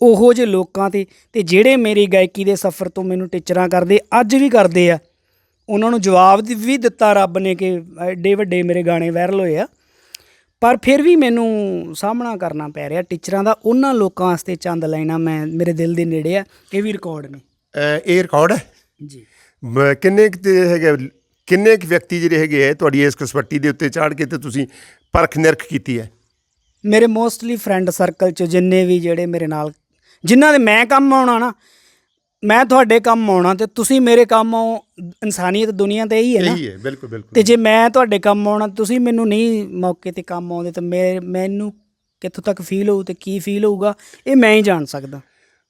ਉਹੋ ਜਿਹੇ ਲੋਕਾਂ ਤੇ ਤੇ ਜਿਹੜੇ ਮੇਰੀ ਗਾਇਕੀ ਦੇ ਸਫ਼ਰ ਤੋਂ ਮੈਨੂੰ ਟੀਚਰਾਂ ਕਰਦੇ ਅੱਜ ਵੀ ਕਰਦੇ ਆ। ਉਹਨਾਂ ਨੂੰ ਜਵਾਬ ਵੀ ਦਿੱਤਾ ਰੱਬ ਨੇ ਕਿ ਐਡੇ ਵੱਡੇ ਮੇਰੇ ਗਾਣੇ ਵਾਇਰਲ ਹੋਏ ਆ। ਪਰ ਫਿਰ ਵੀ ਮੈਨੂੰ ਸਾਹਮਣਾ ਕਰਨਾ ਪੈ ਰਿਹਾ ਟੀਚਰਾਂ ਦਾ ਉਹਨਾਂ ਲੋਕਾਂ ਵਾਸਤੇ ਚੰਦ ਲਾਈਨਾਂ ਮੈਂ ਮੇਰੇ ਦਿਲ ਦੇ ਨੇੜੇ ਆ। ਇਹ ਵੀ ਰਿਕਾਰਡ ਨੇ। ਇਹ ਰਿਕਾਰਡ ਹੈ? ਜੀ। ਮ- ਕਿੰਨੇ ਕੁ ਹੈਗੇ? ਕਿੰਨੇ ਕੁ ਵਿਅਕਤੀ ਜਿਹੜੇ ਹੈਗੇ ਆ ਤੁਹਾਡੀ ਇਸ ਕਸਵੱਟੀ ਦੇ ਉੱਤੇ ਚਾੜ ਕੇ ਤੇ ਤੁਸੀਂ ਪਰਖ ਨਿਰਖ ਕੀਤੀ ਹੈ? ਮੇਰੇ ਮੋਸਟਲੀ ਫਰੈਂਡ ਸਰਕਲ ਚ ਜਿੰਨੇ ਵੀ ਜਿਹੜੇ ਮੇਰੇ ਨਾਲ ਜਿਨ੍ਹਾਂ ਦੇ ਮੈਂ ਕੰਮ ਆਉਣਾ ਨਾ ਮੈਂ ਤੁਹਾਡੇ ਕੰਮ ਆਉਣਾ ਤੇ ਤੁਸੀਂ ਮੇਰੇ ਕੰਮ ਆਓ ਇਨਸਾਨੀਅਤ ਦੁਨੀਆ ਤੇ ਇਹੀ ਹੈ ਨਾ। ਇਹੀ ਹੈ ਬਿਲਕੁਲ ਬਿਲਕੁਲ। ਤੇ ਜੇ ਮੈਂ ਤੁਹਾਡੇ ਕੰਮ ਆਉਣਾ ਤੁਸੀਂ ਮੈਨੂੰ ਨਹੀਂ ਮੌਕੇ ਤੇ ਕੰਮ ਆਉਂਦੇ ਤਾਂ ਮੈਂ ਮੈਨੂੰ ਕਿੱਥੋਂ ਤੱਕ ਫੀਲ ਹੋਊ ਤੇ ਕੀ ਫੀਲ ਹੋਊਗਾ ਇਹ ਮੈਂ ਹੀ ਜਾਣ ਸਕਦਾ।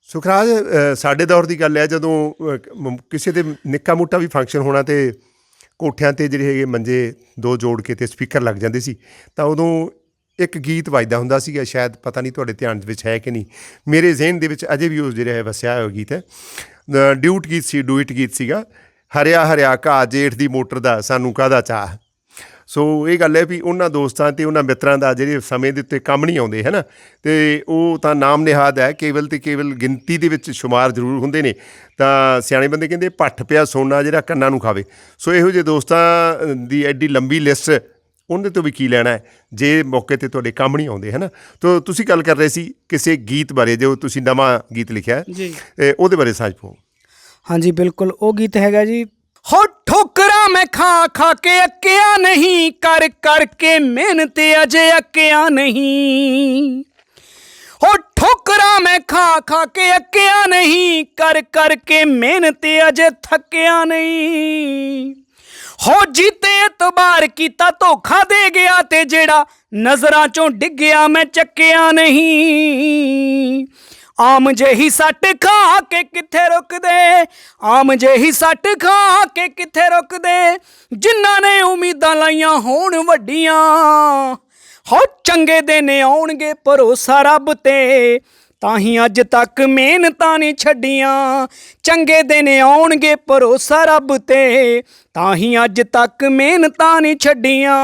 ਸੁਖਰਾਜ ਅ, ਸਾਡੇ ਦੌਰ ਦੀ ਗੱਲ ਹੈ ਜਦੋਂ ਅ, ਮ- ਕਿਸੇ ਦੇ ਨਿੱਕਾ ਮੋਟਾ ਵੀ ਫੰਕਸ਼ਨ ਹੋਣਾ ਤੇ ਕੋਠਿਆਂ ਤੇ ਜਿਹੜੇ ਹੈਗੇ ਮੰਜੇ ਦੋ ਜੋੜ ਕੇ ਤੇ ਸਪੀਕਰ ਲੱਗ ਜਾਂਦੇ ਸੀ, ਤਾਂ ਉਦੋਂ ਇੱਕ ਗੀਤ ਵੱਜਦਾ ਹੁੰਦਾ ਸੀਗਾ, ਸ਼ਾਇਦ ਪਤਾ ਨਹੀਂ ਤੁਹਾਡੇ ਧਿਆਨ ਦੇ ਵਿੱਚ ਹੈ ਕਿ ਨਹੀਂ। ਮੇਰੇ ਜ਼ਿਹਨ ਦੇ ਵਿੱਚ ਅਜੇ ਵੀ ਉਹ ਜਿਹੜਾ ਹੈ ਵਸਿਆ ਹੋਇਆ ਗੀਤ ਹੈ। ਡਿਊਟ ਗੀਤ ਸੀ ਡੂਇਟ ਗੀਤ ਸੀਗਾ। ਹਰਿਆ ਹਰਿਆ ਘਾਹ ਜੇਠ ਦੀ ਮੋਟਰ ਦਾ, ਸਾਨੂੰ ਕਾਹਦਾ ਚਾਹ ਸੋ ਇਹ ਗੱਲ ਹੈ ਵੀ ਉਹਨਾਂ ਦੋਸਤਾਂ ਤੇ ਉਹਨਾਂ ਮਿੱਤਰਾਂ ਦਾ ਜਿਹੜੇ ਸਮੇਂ ਦੇ ਉੱਤੇ ਕੰਮ ਨਹੀਂ ਆਉਂਦੇ ਹੈ ਨਾ ਤੇ ਉਹ ਤਾਂ ਨਾਮ ਨਿਹਾਦ ਹੈ ਕੇਵਲ ਤੇ ਕੇਵਲ ਗਿਣਤੀ ਦੇ ਵਿੱਚ ਸ਼ੁਮਾਰ ਜ਼ਰੂਰ ਹੁੰਦੇ ਨੇ। ਤਾਂ ਸਿਆਣੇ ਬੰਦੇ ਕਹਿੰਦੇ ਪੱਠ ਪਿਆ ਸੋਨਾ ਜਿਹੜਾ ਕੰਨਾਂ ਨੂੰ ਖਾਵੇ। ਸੋ ਇਹੋ ਜਿਹੇ ਦੋਸਤਾਂ ਦੀ ਐਡੀ ਲੰਬੀ ਲਿਸਟ ਉਹਦੇ ਤੋਂ ਵੀ ਕੀ ਲੈਣਾ ਹੈ? ਜੇ ਮੌਕੇ ਤੇ ਤੁਹਾਡੇ ਕੰਮ ਨਹੀਂ ਆਉਂਦੇ ਹੈ ਨਾ ਤੋ ਤੁਸੀਂ ਗੱਲ ਕਰ ਰਹੇ ਸੀ ਕਿਸੇ ਗੀਤ ਬਾਰੇ ਜੋ ਤੁਸੀਂ ਨਵਾਂ ਗੀਤ ਲਿਖਿਆ ਹੈ। ਜੀ। ਉਹਦੇ ਬਾਰੇ ਸਾਂਝ ਪਾਓ ਹਾਂਜੀ ਬਿਲਕੁਲ। ਉਹ ਗੀਤ ਹੈਗਾ ਜੀ ਹੋ ਠੋਕਰਾਂ ਮੈਂ ਖਾ ਖਾ ਕੇ ਅੱਕਿਆ ਨਹੀਂ, ਕਰ ਕਰਕੇ ਮਿਹਨਤ ਅਜੇ ਅੱਕਿਆ ਨਹੀਂ। ਹੋ ਠੋਕਰਾਂ ਮੈਂ ਖਾ ਖਾ ਕੇ ਅੱਕਿਆ ਨਹੀਂ, ਕਰ ਕਰਕੇ ਮਿਹਨਤ ਅਜੇ ਥੱਕਿਆ ਨਹੀਂ। ਹੋ ਜੀਤੇ ਇਤਬਾਰ ਕੀਤਾ ਧੋਖਾ ਦੇ ਗਿਆ ਤੇ ਜਿਹੜਾ ਨਜ਼ਰਾਂ ਚੋਂ ਡਿੱਗਿਆ ਮੈਂ ਚੱਕਿਆ ਨਹੀਂ। ਆਮ ਜਿਹੀ ਸੱਟ ਖਾ ਕੇ ਕਿੱਥੇ ਰੁਕਦੇ? ਆਮ ਜਿਹੀ ਸੱਟ ਖਾ ਕੇ ਕਿੱਥੇ ਰੁਕਦੇ? ਜਿਨ੍ਹਾਂ ਨੇ ਉਮੀਦਾਂ ਲਾਈਆਂ ਹੋਣ ਵੱਡੀਆਂ, ਹੋ ਚੰਗੇ ਦਿਨ ਆਉਣਗੇ ਭਰੋਸਾ ਰੱਬ ਤੇ। ਤਾਂ ਹੀ ਅੱਜ ਤੱਕ ਮਿਹਨਤਾਂ ਨਹੀਂ ਛੱਡੀਆਂ, ਚੰਗੇ ਦਿਨ ਆਉਣਗੇ ਭਰੋਸਾ ਰੱਬ ਤੇ। ਤਾਂ ਹੀ ਅੱਜ ਤੱਕ ਮਿਹਨਤਾਂ ਨਹੀਂ ਛੱਡੀਆਂ।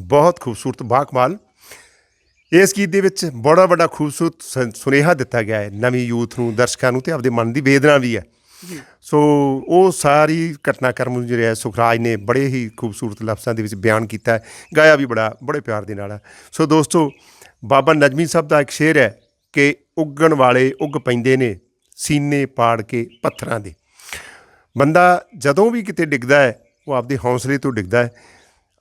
ਬਹੁਤ ਖੂਬਸੂਰਤ ਬਾਕਮਾਲ ਇਸ ਗੀਤ ਦੇ ਵਿੱਚ ਬੜਾ ਵੱਡਾ ਖੂਬਸੂਰਤ ਸੁਨੇਹਾ ਦਿੱਤਾ ਗਿਆ ਹੈ। ਨਵੀਂ ਯੂਥ ਨੂੰ ਦਰਸ਼ਕਾਂ ਨੂੰ ਤੇ ਆਪਦੇ ਮਨ ਦੀ ਵੇਦਨਾ ਵੀ ਹੈ। ਸੋ ਉਹ ਸਾਰੀ ਘਟਨਾਕ੍ਰਮ ਨੂੰ ਜਿਹੜਾ ਸੁਖਰਾਜ ਨੇ ਬੜੇ ਹੀ ਖੂਬਸੂਰਤ ਲਫ਼ਜ਼ਾਂ ਦੇ ਵਿੱਚ ਬਿਆਨ ਕੀਤਾ ਹੈ। ਗਾਇਆ ਵੀ ਬੜਾ ਬੜੇ ਪਿਆਰ ਦੇ ਨਾਲ ਹੈ। ਸੋ ਦੋਸਤੋ ਬਾਬਾ ਨਜਮੀ ਸਾਹਿਬ ਦਾ ਇੱਕ ਸ਼ੇਰ ਹੈ ਕਿ ਉੱਗਣ ਵਾਲੇ ਉੱਗ ਪੈਂਦੇ ਨੇ ਸੀਨੇ ਪਾੜ ਕੇ ਪੱਥਰਾਂ ਦੇ। ਬੰਦਾ ਜਦੋਂ ਵੀ ਕਿਤੇ ਡਿੱਗਦਾ ਹੈ ਉਹ ਆਪਦੇ ਹੌਸਲੇ ਤੋਂ ਡਿੱਗਦਾ ਹੈ।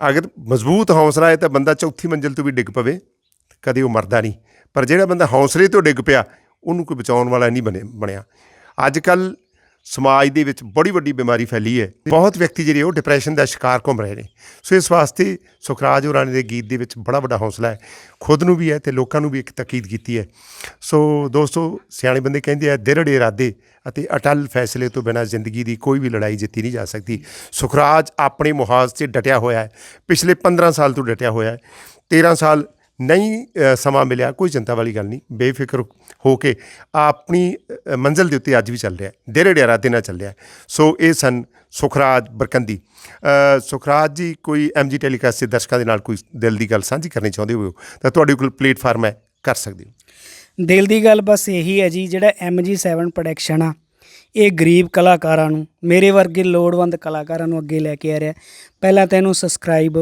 ਅਗਰ ਮਜ਼ਬੂਤ ਹੌਸਲਾ ਹੈ ਤਾਂ ਬੰਦਾ ਚੌਥੀ ਮੰਜ਼ਿਲ ਤੋਂ ਵੀ ਡਿੱਗ ਪਵੇ। ਕਦੇ ਉਹ ਮਰਦਾ ਨਹੀਂ। ਪਰ ਜਿਹੜਾ ਬੰਦਾ ਹੌਸਲੇ ਤੋਂ ਡਿੱਗ ਪਿਆ, ਉਹਨੂੰ ਕੋਈ ਬਚਾਉਣ ਵਾਲਾ ਨਹੀਂ ਬਣੇ, ਬਣਿਆ। ਅੱਜ ਕੱਲ ਸਮਾਜ ਦੇ ਵਿੱਚ ਬੜੀ ਵੱਡੀ ਬਿਮਾਰੀ ਫੈਲੀ ਹੈ। ਬਹੁਤ ਵਿਅਕਤੀ ਜਿਹੜੇ ਉਹ ਡਿਪਰੈਸ਼ਨ ਦਾ ਸ਼ਿਕਾਰ ਘੁੰਮ ਰਹੇ ਨੇ। ਸੋ ਇਸ ਵਾਸਤੇ ਸੁਖਰਾਜ ਹੋਰਾਂ ਦੇ ਗੀਤ ਦੇ ਵਿੱਚ ਬੜਾ ਵੱਡਾ ਹੌਸਲਾ ਹੈ। ਖੁਦ ਨੂੰ ਵੀ ਹੈ ਤੇ ਲੋਕਾਂ ਨੂੰ ਵੀ ਇੱਕ ਤਾਕੀਦ ਕੀਤੀ ਹੈ। ਸੋ ਦੋਸਤੋ, ਸਿਆਣੇ ਬੰਦੇ ਕਹਿੰਦੇ ਆ, ਦਿਰੜੇ ਇਰਾਦੇ ਅਤੇ ਅਟਲ ਫੈਸਲੇ ਤੋਂ ਬਿਨਾਂ ਜ਼ਿੰਦਗੀ ਦੀ ਕੋਈ ਵੀ ਲੜਾਈ ਜਿੱਤੀ ਨਹੀਂ ਜਾ ਸਕਦੀ। ਸੁਖਰਾਜ ਆਪਣੇ ਮੁਹਾਜ਼ ਤੇ ਡਟਿਆ ਹੋਇਆ ਹੈ। ਪਿਛਲੇ 15 ਸਾਲ ਤੋਂ ਡਟਿਆ ਹੋਇਆ ਹੈ। 13 ਸਾਲ ਨਹੀਂ ਸਮਾਂ ਮਿਲਿਆ, ਕੋਈ ਚਿੰਤਾ ਵਾਲੀ ਗੱਲ ਨਹੀਂ। ਬੇਫਿਕਰ ਹੋ ਕੇ ਆਪਣੀ ਮੰਜ਼ਿਲ ਦੇ ਉੱਤੇ ਅੱਜ ਵੀ ਚੱਲ ਰਿਹਾ ਡੇਰੇ ਦਿਰੜੇ ਇਰਾਦੇ ਨਾਲ ਚੱਲ ਰਿਹਾ ਸੋ ਇਹ ਸਨ ਸੁਖਰਾਜ ਬਰਕੰਦੀ। ਸੁਖਰਾਜ ਜੀ, ਕੋਈ ਐਮਜੀ ਟੈਲੀਕਾਸਟ ਦੇ ਦਰਸ਼ਕਾਂ ਦੇ ਨਾਲ ਕੋਈ ਦਿਲ ਦੀ ਗੱਲ ਸਾਂਝੀ ਕਰਨੀ ਚਾਹੁੰਦੇ ਹੋ ਤਾਂ ਤੁਹਾਡੇ ਕੋਲ ਪਲੇਟਫਾਰਮ ਹੈ, ਕਰ ਸਕਦੇ ਹੋ। ਦਿਲ ਦੀ ਗੱਲ ਬਸ ਇਹੀ ਹੈ ਜੀ, ਜਿਹੜਾ MG7 ਪ੍ਰੋਡਕਸ਼ਨ ਆ, ਇਹ ਗਰੀਬ ਕਲਾਕਾਰਾਂ ਨੂੰ, ਮੇਰੇ ਵਰਗੇ ਲੋੜਵੰਦ ਕਲਾਕਾਰਾਂ ਨੂੰ ਅੱਗੇ ਲੈ ਕੇ ਆ ਰਿਹਾ ਪਹਿਲਾਂ ਤਾਂ ਇਹਨੂੰ ਸਬਸਕ੍ਰਾਈਬ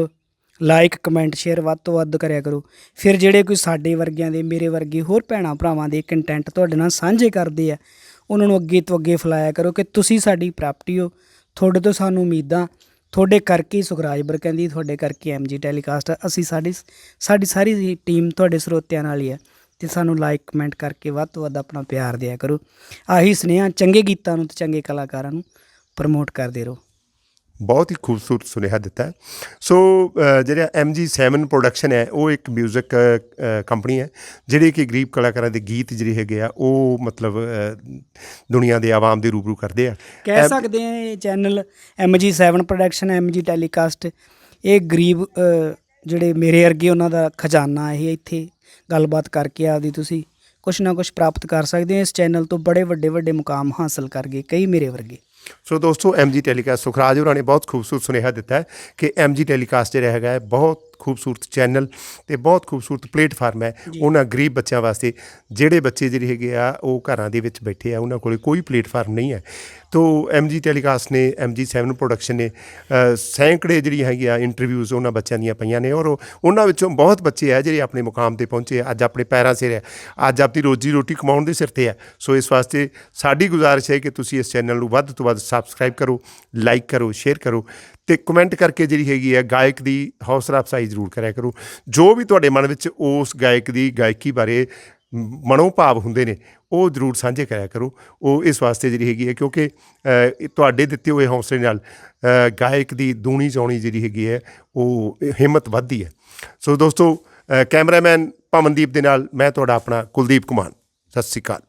ਲਾਈਕ ਕਮੈਂਟ ਸ਼ੇਅਰ ਵੱਧ ਤੋਂ ਵੱਧ ਕਰਿਆ ਕਰੋ। ਫਿਰ ਜਿਹੜੇ ਕੋਈ ਸਾਡੇ ਵਰਗਿਆਂ ਦੇ, ਮੇਰੇ ਵਰਗੇ ਹੋਰ ਭੈਣਾਂ ਭਰਾਵਾਂ ਦੇ ਕੰਟੈਂਟ ਤੁਹਾਡੇ ਨਾਲ ਸਾਂਝੇ ਕਰਦੇ ਆ, ਉਹਨਾਂ ਨੂੰ ਅੱਗੇ ਤੋਂ ਅੱਗੇ ਫੈਲਾਇਆ ਕਰੋ ਕਿ ਤੁਸੀਂ ਸਾਡੀ ਪ੍ਰਾਪਰਟੀ ਹੋ। ਤੁਹਾਡੇ ਤੋਂ ਸਾਨੂੰ ਉਮੀਦਾਂ, ਤੁਹਾਡੇ ਕਰਕੇ ਹੀ ਸੁਖਰਾਜ ਬਰਕੰਦੀ ਤੁਹਾਡੇ ਕਰਕੇ ਐਮਜੀ ਟੈਲੀਕਾਸਟ ਅਸੀਂ ਸਾਡੀ ਸਾਡੀ ਸਾਰੀ ਟੀਮ ਤੁਹਾਡੇ ਸਰੋਤਿਆਂ ਨਾਲ ਹੀ ਹੈ ਤੇ ਸਾਨੂੰ ਲਾਈਕ ਕਮੈਂਟ ਕਰਕੇ ਵੱਧ ਤੋਂ ਵੱਧ ਆਪਣਾ ਪਿਆਰ ਦਿਆ ਕਰੋ। ਆਹੀ ਸੁਨੇਹਾ ਚੰਗੇ ਗੀਤਾਂ ਨੂੰ ਤੇ ਚੰਗੇ ਕਲਾਕਾਰਾਂ ਨੂੰ ਪ੍ਰਮੋਟ ਕਰਦੇ ਰਹੋ। ਬਹੁਤ ਹੀ ਖੂਬਸੂਰਤ ਸੁਨੇਹਾ ਦਿੱਤਾ। ਸੋ ਜਿਹੜਾ MG7 ਪ੍ਰੋਡਕਸ਼ਨ ਹੈ ਉਹ ਇੱਕ 뮤직 ਕੰਪਨੀ ਹੈ ਜਿਹੜੀ ਕਿ ਗਰੀਬ ਕਲਾਕਾਰਾਂ ਦੇ ਗੀਤ ਜਿਹੜੇ ਹੈਗੇ ਆ ਉਹ ਮਤਲਬ ਦੁਨੀਆ ਦੇ ਆਵਾਮ ਦੇ ਰੂਬਰੂ ਕਰਦੇ ਆ। ਕਹਿ ਸਕਦੇ ਆ ਇਹ channel MG7 production MG telecast. ਇਹ ਗਰੀਬ ਜਿਹੜੇ ਮੇਰੇ ਵਰਗੇ ਉਹਨਾਂ ਦਾ ਖਜ਼ਾਨਾ ਇਹ ਇੱਥੇ ਗੱਲਬਾਤ ਕਰਕੇ ਆਪਦੀ ਤੁਸੀਂ ਕੁਛ ਨਾ ਕੁਛ ਪ੍ਰਾਪਤ ਕਰ ਸਕਦੇ ਹੋ। ਇਸ ਚੈਨਲ ਤੋਂ ਬੜੇ ਵੱਡੇ ਵੱਡੇ ਮੁਕਾਮ ਹਾਸਲ ਕਰ ਗਏ ਕਈ ਮੇਰੇ ਵਰਗੇ। ਸੋ ਦੋਸਤੋ ਐਮਜੀ ਟੈਲੀਕਾਸਟ ਸੁਖਰਾਜ ਹੋਰਾਂ ਨੇ ਬਹੁਤ ਖੂਬਸੂਰਤ ਸੁਨੇਹਾ ਦਿੱਤਾ ਹੈ ਕਿ ਐਮਜੀ ਟੈਲੀਕਾਸਟ ਜਿਹੜਾ ਹੈਗਾ ਹੈ ਬਹੁਤ ਖੂਬਸੂਰਤ ਚੈਨਲ ਤੇ ਬਹੁਤ ਖੂਬਸੂਰਤ ਪਲੇਟਫਾਰਮ ਹੈ। ਉਹਨਾਂ ਗਰੀਬ ਬੱਚਿਆਂ ਵਾਸਤੇ ਜਿਹੜੇ ਬੱਚੇ ਜਿਹੜੇ ਹੈਗੇ ਆ ਉਹ ਘਰਾਂ ਦੇ ਵਿੱਚ ਬੈਠੇ ਆ ਉਹਨਾਂ ਕੋਲੇ ਕੋਈ ਪਲੇਟਫਾਰਮ ਨਹੀਂ ਹੈ। ਤੋ ਐਮਜੀ ਟੈਲੀਕਾਸਟ ਨੇ ਐਮਜੀ 7 ਪ੍ਰੋਡਕਸ਼ਨ ਨੇ ਸੈਂਕੜੇ ਜਿਹੜੀ ਹੈਗੀ ਆ ਇੰਟਰਵਿਊਜ਼ ਉਹਨਾਂ ਬੱਚਿਆਂ ਦੀਆਂ ਪਈਆਂ ਨੇ ਔਰ ਉਹ- ਉਹਨਾਂ ਵਿੱਚੋਂ ਬਹੁਤ ਬੱਚੇ ਆ ਜਿਹੜੇ ਆਪਣੇ ਮੁਕਾਮ ਤੇ ਪਹੁੰਚੇ ਆ, ਅੱਜ ਆਪਣੇ ਪੈਰਾਂ ਸਿਰ ਹੈ। ਅੱਜ ਆਪਣੀ ਰੋਜੀ ਰੋਟੀ ਕਮਾਉਣ ਦੇ ਸਿਰ ਤੇ ਹੈ। ਸੋ ਇਸ ਵਾਸਤੇ ਸਾਡੀ ਗੁਜ਼ਾਰਿਸ਼ ਹੈ ਕਿ ਤੁਸੀਂ ਇਸ ਚੈਨਲ ਨੂੰ ਵੱਧ ਤੋਂ ਵੱਧ ਸਬਸਕ੍ਰਾਈਬ ਕਰੋ ਲਾਈਕ ਕਰੋ ਸ਼ੇਅਰ ਕਰੋ ਤੇ ਕਮੈਂਟ ਕਰਕੇ ਜਿਹੜੀ ਹੈਗੀ ਹੈ, ਗਾਇਕ ਦੀ ਹੌਸਲਾ ਅਫਸਾਈ ਜ਼ਰੂਰ ਕਰਿਆ ਕਰੋ। ਜੋ ਵੀ ਤੁਹਾਡੇ ਮਨ ਵਿੱਚ ਉਸ ਗਾਇਕ ਦੀ ਗਾਇਕੀ ਬਾਰੇ ਮਨੋ ਭਾਵ ਹੁੰਦੇ ਨੇ, ਉਹ ਜ਼ਰੂਰ ਸਾਂਝੇ ਕਰਿਆ ਕਰੋ। ਉਹ ਇਸ ਵਾਸਤੇ ਜਿਹੜੀ ਹੈਗੀ ਹੈ, ਕਿਉਂਕਿ ਤੁਹਾਡੇ ਦਿੱਤੇ ਹੋਏ ਹੌਸਲੇ ਨਾਲ ਗਾਇਕ ਦੀ ਦੂਣੀ ਚੌਣੀ ਜਿਹੜੀ ਹੈਗੀ ਹੈ, ਉਹ ਹਿੰਮਤ ਵੱਧਦੀ ਹੈ। ਸੋ ਦੋਸਤੋ ਕੈਮਰਾਮੈਨ ਪਵਨਦੀਪ ਦੇ ਨਾਲ ਮੈਂ ਤੁਹਾਡਾ ਆਪਣਾ ਕੁਲਦੀਪ ਕੁਮਾਰ। ਸਤਿ ਸ਼੍ਰੀ ਅਕਾਲ।